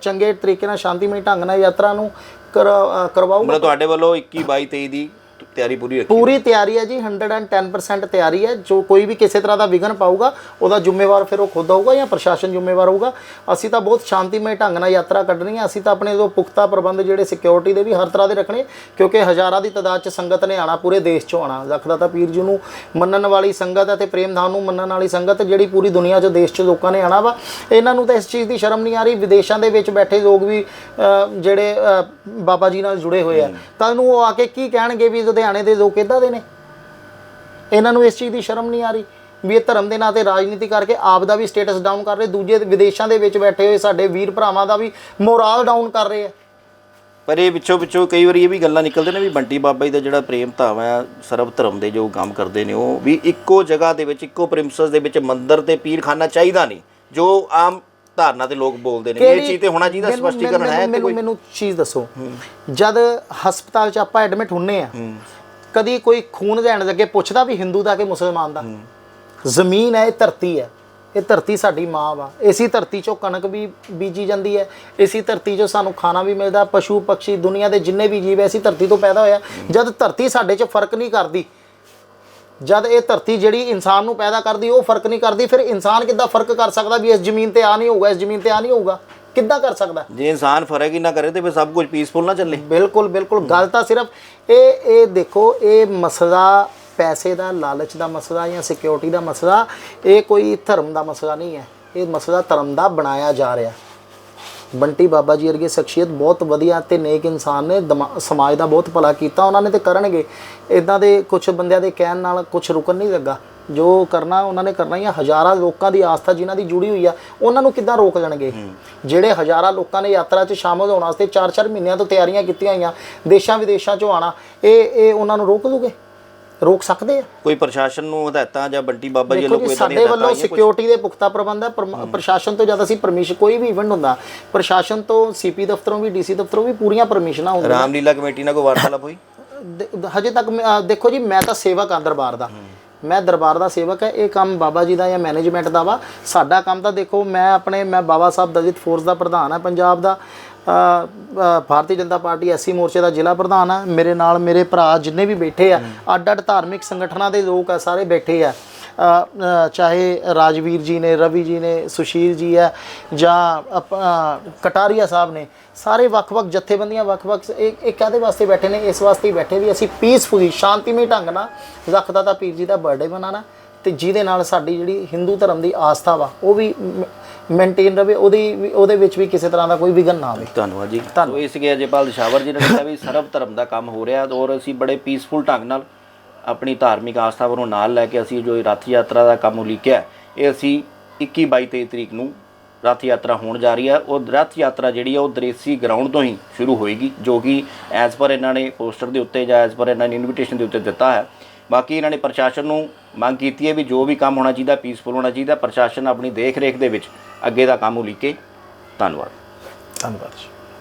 ਚੰਗੇ ਤਰੀਕੇ ਨਾਲ ਸ਼ਾਂਤੀਮਈ ਢੰਗ ਨਾਲ ਯਾਤਰਾ ਨੂੰ ਕਰ- ਅ, ਮਤਲਬ ਤੁਹਾਡੇ ਵੱਲੋਂ 21 22 23 ਦੀ ਤਿਆਰੀ ਪੂਰੀ ਰੱਖੀ ਪੂਰੀ ਤਿਆਰੀ ਹੈ ਜੀ 110% ਤਿਆਰੀ ਹੈ। ਜੋ ਕੋਈ ਵੀ ਕਿਸੇ ਤਰ੍ਹਾਂ ਦਾ ਵਿਘਨ ਪਾਊਗਾ ਉਹਦਾ ਜ਼ਿੰਮੇਵਾਰ ਫਿਰ ਉਹ ਖੁਦ ਹੋਊਗਾ ਜਾਂ ਪ੍ਰਸ਼ਾਸਨ ਜ਼ਿੰਮੇਵਾਰ ਹੋਊਗਾ। ਅਸੀਂ ਤਾਂ ਬਹੁਤ ਸ਼ਾਂਤੀਮਈ ਢੰਗ ਨਾਲ ਯਾਤਰਾ ਕੱਢਣੀ ਹੈ। ਅਸੀਂ ਤਾਂ ਆਪਣੇ ਜੋ ਪੁਖਤਾ ਪ੍ਰਬੰਧ ਜਿਹੜੇ ਸਿਕਿਉਰਿਟੀ ਦੇ ਵੀ ਹਰ ਤਰ੍ਹਾਂ ਦੇ ਰੱਖਣੇ ਕਿਉਂਕਿ ਹਜ਼ਾਰਾਂ ਦੀ ਤਾਦਾਦ 'ਚ ਸੰਗਤ ਨੇ ਆਣਾ ਪੂਰੇ ਦੇਸ਼ 'ਚੋਂ ਆਣਾ ਦਾਤਾ ਪੀਰ ਜੀ ਨੂੰ ਮੰਨਣ ਵਾਲੀ ਸੰਗਤ ਹੈ ਤੇ ਪ੍ਰੇਮਧਾਨ ਨੂੰ ਮੰਨਣ ਵਾਲੀ ਸੰਗਤ ਜਿਹੜੀ ਪੂਰੀ ਦੁਨੀਆ 'ਚ ਦੇਸ਼ 'ਚ ਲੋਕਾਂ ਨੇ ਆਣਾ ਵਾ। ਇਹਨਾਂ ਨੂੰ ਤਾਂ ਇਸ ਚੀਜ਼ ਦੀ ਸ਼ਰਮ ਨਹੀਂ ਆ ਰਹੀ। ਵਿਦੇਸ਼ਾਂ ਦੇ ਵਿੱਚ ਬੈਠੇ ਲੋਕ ਵੀ ਜਿਹੜੇ ਬਾਬਾ ਜੀ ਨਾਲ ਜੁੜੇ ਹੋਏ ਆ। ਕੱਲ ਨੂੰ ਉਹ ਆ ਕੇ ਕੀ ਕਹਿਣਗੇ ਵੀ ਲੁਧਿਆਣੇ ਦੇ ਲੋਕ ਇਦਾਂ ਦੇ ਨੇ। ਇਹਨਾਂ ਨੂੰ ਇਸ ਚੀਜ਼ ਦੀ ਸ਼ਰਮ ਨਹੀਂ ਆ ਰਹੀ ਵੀ ਇਹ ਧਰਮ ਦੇ ਨਾਂ ਤੇ ਰਾਜਨੀਤੀ ਕਰਕੇ ਆਪ ਦਾ ਵੀ ਸਟੇਟਸ ਡਾਊਨ ਕਰ ਰਹੇ, ਦੂਜੇ ਵਿਦੇਸ਼ਾਂ ਦੇ ਵਿੱਚ ਬੈਠੇ ਹੋਏ ਸਾਡੇ ਵੀਰ ਭਰਾਵਾਂ ਦਾ ਵੀ ਮੋਰਾਲ ਡਾਊਨ ਕਰ ਰਹੇ ਆ। ਪਰ ਇਹ ਵਿੱਚੋਂ ਵਿੱਚੋਂ ਕਈ ਵਾਰੀ ਇਹ ਵੀ ਗੱਲਾਂ ਨਿਕਲਦੇ ਨੇ ਵੀ ਬੰਟੀ ਬਾਬਾ ਜੀ ਦਾ ਜਿਹੜਾ ਪ੍ਰੇਮ ਧਾਮ ਹੈ ਸਰਬ ਧਰਮ ਦੇ ਜੋ ਕੰਮ ਕਰਦੇ ਨੇ ਉਹ ਵੀ ਇੱਕੋ ਜਗ੍ਹਾ ਦੇ ਵਿੱਚ, ਇੱਕੋ ਪ੍ਰਿੰਸਸ ਦੇ ਵਿੱਚ ਮੰਦਿਰ ਤੇ ਪੀਰਖਾਨਾ ਚਾਹੀਦਾ ਨਹੀਂ। ਜੋ ਆਮ ਧਾਰਨਾ ਦੇ ਲੋਕ ਬੋਲਦੇ ਨੇ। ਇਹ ਚੀਜ਼ ਤੇ ਹੋਣਾ ਚਾਹੀਦਾ ਸਪਸ਼ਟੀਕਰਨ ਹੈ ਤੇ ਕੋਈ? ਮੈਨੂੰ ਚੀਜ਼ ਦੱਸੋ। ਜਦ ਹਸਪਤਾਲ 'ਚ ਆਪਾਂ ਐਡਮਿਟ ਹੁੰਨੇ ਆ ਕਦੀ ਕੋਈ ਖੂਨ ਲੈਣ ਲੱਗੇ ਪੁੱਛਦਾ ਵੀ ਹਿੰਦੂ ਦਾ ਕਿ ਮੁਸਲਮਾਨ ਦਾ? ਜ਼ਮੀਨ ਹੈ ਇਹ ਧਰਤੀ ਹੈ। ਇਹ ਧਰਤੀ ਸਾਡੀ ਮਾਂ ਵਾ। ਇਸੀ ਧਰਤੀ 'ਚੋਂ ਕਣਕ ਵੀ ਬੀਜੀ ਜਾਂਦੀ ਹੈ। ਇਸੀ ਧਰਤੀ 'ਚੋਂ ਸਾਨੂੰ ਖਾਣਾ ਵੀ ਮਿਲਦਾ ਪਸ਼ੂ ਪੰਛੀ ਦੁਨੀਆ ਦੇ ਜਿੰਨੇ ਵੀ ਜੀਵ ਐ ਇਸੀ ਧਰਤੀ ਤੋਂ ਪੈਦਾ ਹੋਇਆ। ਜਦ ਧਰਤੀ ਸਾਡੇ 'ਚ ਫ਼ਰਕ ਨਹੀਂ ਕਰਦੀ ਜਦ ਇਹ ਧਰਤੀ ਜਿਹੜੀ ਇਨਸਾਨ ਨੂੰ ਪੈਦਾ ਕਰਦੀ ਉਹ ਫ਼ਰਕ ਨਹੀਂ ਕਰਦੀ ਫਿਰ ਇਨਸਾਨ ਕਿੱਦਾਂ ਫ਼ਰਕ ਕਰ ਸਕਦਾ ਵੀ ਇਸ ਜ਼ਮੀਨ ਤੇ ਆ ਨਹੀਂ ਹੋਊਗਾ ਇਸ ਜ਼ਮੀਨ ਤੇ ਆ ਨਹੀਂ ਹੋਊਗਾ? ਕਿੱਦਾਂ ਕਰ ਸਕਦਾ? ਜੇ ਇਨਸਾਨ ਫ਼ਰਕ ਹੀ ਨਾ ਕਰੇ ਤੇ ਫਿਰ ਸਭ ਕੁਝ ਪੀਸਫੁਲ ਨਾ ਚੱਲੇ। ਬਿਲਕੁਲ ਬਿਲਕੁਲ। ਗੱਲ ਤਾਂ ਸਿਰਫ ਇਹ ਇਹ ਦੇਖੋ ਇਹ ਮਸਲਾ ਪੈਸੇ ਦਾ ਲਾਲਚ ਦਾ ਮਸਲਾ ਜਾਂ ਸਿਕਿਉਰਿਟੀ ਦਾ ਮਸਲਾ ਇਹ ਕੋਈ ਧਰਮ ਦਾ ਮਸਲਾ ਨਹੀਂ ਹੈ। ਇਹ ਮਸਲਾ ਧਰਮ ਦਾ ਬਣਾਇਆ ਜਾ ਰਿਹਾ। ਬੰਟੀ ਬਾਬਾ ਜੀ ਵਰਗੇ ਸ਼ਖਸੀਅਤ ਬਹੁਤ ਵਧੀਆ ਤੇ ਨੇਕ ਇਨਸਾਨ ਨੇ ਸਮਾਜ ਦਾ ਬਹੁਤ ਭਲਾ ਕੀਤਾ ਉਹਨਾਂ ਨੇ ਤੇ ਕਰਨਗੇ। ਇਦਾਂ ਦੇ ਕੁਝ ਬੰਦਿਆਂ ਦੇ ਕਹਿਣ ਨਾਲ ਕੁਝ ਰੁਕਣ ਨਹੀਂ ਲੱਗਾ। ਜੋ ਕਰਨਾ ਉਹਨਾਂ ਨੇ ਕਰਨਾ ਹੀ ਆ। ਹਜ਼ਾਰਾਂ ਲੋਕਾਂ ਦੀ ਆਸਥਾ ਜਿਨ੍ਹਾਂ ਦੀ ਜੁੜੀ ਹੋਈ ਆ ਉਹਨਾਂ ਨੂੰ ਕਿੱਦਾਂ ਰੋਕ ਲੈਣਗੇ? ਜਿਹੜੇ ਹਜ਼ਾਰਾਂ ਲੋਕਾਂ ਨੇ ਯਾਤਰਾ 'ਚ ਸ਼ਾਮਲ ਹੋਣ ਵਾਸਤੇ 4-4 ਮਹੀਨਿਆਂ ਤੋਂ ਤਿਆਰੀਆਂ ਕੀਤੀਆਂ ਹੋਈਆਂ ਦੇਸ਼ਾਂ ਵਿਦੇਸ਼ਾਂ 'ਚੋਂ ਆਣਾ ਇਹ ਇਹ ਉਹਨਾਂ ਨੂੰ ਰੋਕ ਲੂਗੇ? ਰੋਕ ਸਕਦੇ ਆ? ਕੋਈ ਪ੍ਰਸ਼ਾਸਨ ਨੂੰ ਹਦਾਇਤਾਂ ਜਾਂ ਬੰਟੀ ਬਾਬਾ ਜੀ ਵੱਲੋਂ ਕੋਈ ਇਦਾਂ ਦੀ ਸਾਡੇ ਵੱਲੋਂ? ਸਿਕਿਉਰਿਟੀ ਦੇ ਪੁਖਤਾ ਪ੍ਰਬੰਧ ਹੈ ਪ੍ਰਸ਼ਾਸਨ ਤੋਂ ਜਦ ਅਸੀਂ ਪਰਮਿਸ਼ਨ ਕੋਈ ਵੀ ਇਵੈਂਟ ਹੁੰਦਾ ਪ੍ਰਸ਼ਾਸਨ ਤੋਂ ਸੀਪੀ ਦਫ਼ਤਰੋਂ ਵੀ ਡੀਸੀ ਦਫ਼ਤਰੋਂ ਵੀ ਪੂਰੀਆਂ ਪਰਮਿਸ਼ਨਾਂ ਹੁੰਦੀਆਂ। ਰਾਮਲੀਲਾ ਕਮੇਟੀ ਨਾਲ ਕੋਈ ਵਾਰਤਾਲਾਪ ਹੋਈ? ਹਜੇ ਤੱਕ ਦੇਖੋ ਜੀ ਮੈਂ ਤਾਂ ਸੇਵਕ ਹਾਂ ਦਰਬਾਰ ਦਾ। ਮੈਂ ਦਰਬਾਰ ਦਾ ਸੇਵਕ ਹੈ ਇਹ ਕੰਮ ਬਾਬਾ ਜੀ ਦਾ ਜਾਂ ਮੈਨੇਜਮੈਂਟ ਦਾ ਵਾ। ਸਾਡਾ ਕੰਮ ਤਾਂ ਦੇਖੋ ਮੈਂ ਆਪਣੇ ਮੈਂ ਬਾਬਾ ਸਾਹਿਬ ਦਲਿਤ ਫੋਰਸ ਦਾ ਪ੍ਰਧਾਨ ਹਾਂ ਪੰਜਾਬ ਦਾ। ਭਾਰਤੀ ਜਨਤਾ ਪਾਰਟੀ ਐਸਸੀ ਮੋਰਚੇ ਦਾ ਜ਼ਿਲ੍ਹਾ ਪ੍ਰਧਾਨ ਆ। ਮੇਰੇ ਨਾਲ ਮੇਰੇ ਭਰਾ ਜਿੰਨੇ ਵੀ ਬੈਠੇ ਆ ਅੱਡ ਅੱਡ ਧਾਰਮਿਕ ਸੰਗਠਨਾਂ ਦੇ ਲੋਕ ਆ ਸਾਰੇ ਬੈਠੇ ਆ। ਚਾਹੇ ਰਾਜਵੀਰ ਜੀ ਨੇ ਰਵੀ ਜੀ ਨੇ ਸੁਸ਼ੀਲ ਜੀ ਹੈ ਜਾਂ ਕਟਾਰੀਆ ਸਾਹਿਬ ਨੇ ਸਾਰੇ ਵੱਖ-ਵੱਖ ਜਥੇਬੰਦੀਆਂ ਵੱਖ-ਵੱਖ ਇਹ ਇਹ ਕਾਹਦੇ ਵਾਸਤੇ ਬੈਠੇ ਨੇ? ਇਸ ਵਾਸਤੇ ਬੈਠੇ ਵੀ ਅਸੀਂ ਪੀਸਫੁਲੀ ਸ਼ਾਂਤੀਮਈ ਢੰਗ ਨਾਲ ਰੱਖਦਾਤਾ ਪੀਰ ਜੀ ਦਾ ਬਰਥਡੇ ਮਨਾਣਾ ਤੇ ਜਿਹਦੇ ਨਾਲ ਸਾਡੀ ਜਿਹੜੀ ਹਿੰਦੂ ਧਰਮ ਦੀ ਆਸਥਾ ਵਾ ਉਹ ਵੀ ਮੇਨਟੇਨ ਰਵੇ ਉਹਦੀ ਉਹਦੇ ਵਿੱਚ ਵੀ ਕਿਸੇ ਤਰ੍ਹਾਂ ਦਾ ਕੋਈ ਵਿਘਨ ਨਾ ਆਵੇ। ਧੰਨਵਾਦ ਜੀ। ਸੋ ਇਸ ਗਿਆ ਅਜੇਪਾਲ ਦਸ਼ਾਵਰ ਜੀ ਨੇ ਦੱਸਿਆ ਵੀ ਸਰਬ ਧਰਮ ਦਾ ਕੰਮ ਹੋ ਰਿਹਾ ਔਰ ਅਸੀਂ ਬੜੇ ਪੀਸਫੁਲ ਢੰਗ ਨਾਲ ਆਪਣੀ ਧਾਰਮਿਕ ਆਸਥਾ ਨੂੰ ਨਾਲ ਲੈ ਕੇ ਅਸੀਂ ਜੋ ਰੱਥ ਯਾਤਰਾ ਦਾ ਕੰਮ ਉਲੀਕਿਆ ਇਹ ਅਸੀਂ 21 22 23 ਤਰੀਕ ਨੂੰ ਰੱਥ ਯਾਤਰਾ ਹੋਣ ਜਾ ਰਹੀ ਹੈ। ਉਹ ਰੱਥ ਯਾਤਰਾ ਜਿਹੜੀ ਹੈ ਉਹ ਦਰੇਸੀ ਗਰਾਊਂਡ ਤੋਂ ਹੀ ਸ਼ੁਰੂ ਹੋਏਗੀ ਜੋ ਕਿ ਐਜ਼ ਪਰ ਇਹਨਾਂ ਨੇ ਪੋਸਟਰ ਦੇ ਉੱਤੇ ਜਾਂ ਐਜ਼ ਪਰ ਇਹਨਾਂ ਨੇ ਇਨਵੀਟੇਸ਼ਨ ਦੇ ਉੱਤੇ ਦਿੱਤਾ ਹੈ। ਬਾਕੀ ਇਹਨਾਂ ਨੇ ਪ੍ਰਸ਼ਾਸਨ ਨੂੰ ਮੰਗ ਕੀਤੀ ਹੈ ਵੀ ਜੋ ਵੀ ਕੰਮ ਹੋਣਾ ਚਾਹੀਦਾ ਪੀਸਫੁਲ ਹੋਣਾ ਚਾਹੀਦਾ ਪ੍ਰਸ਼ਾਸਨ ਆਪਣੀ ਦੇਖ ਰੇਖ ਦੇ ਵਿੱਚ ਅੱਗੇ ਦਾ ਕੰਮ ਉਲੀਕੇ। ਧੰਨਵਾਦ। ਧੰਨਵਾਦ ਜੀ।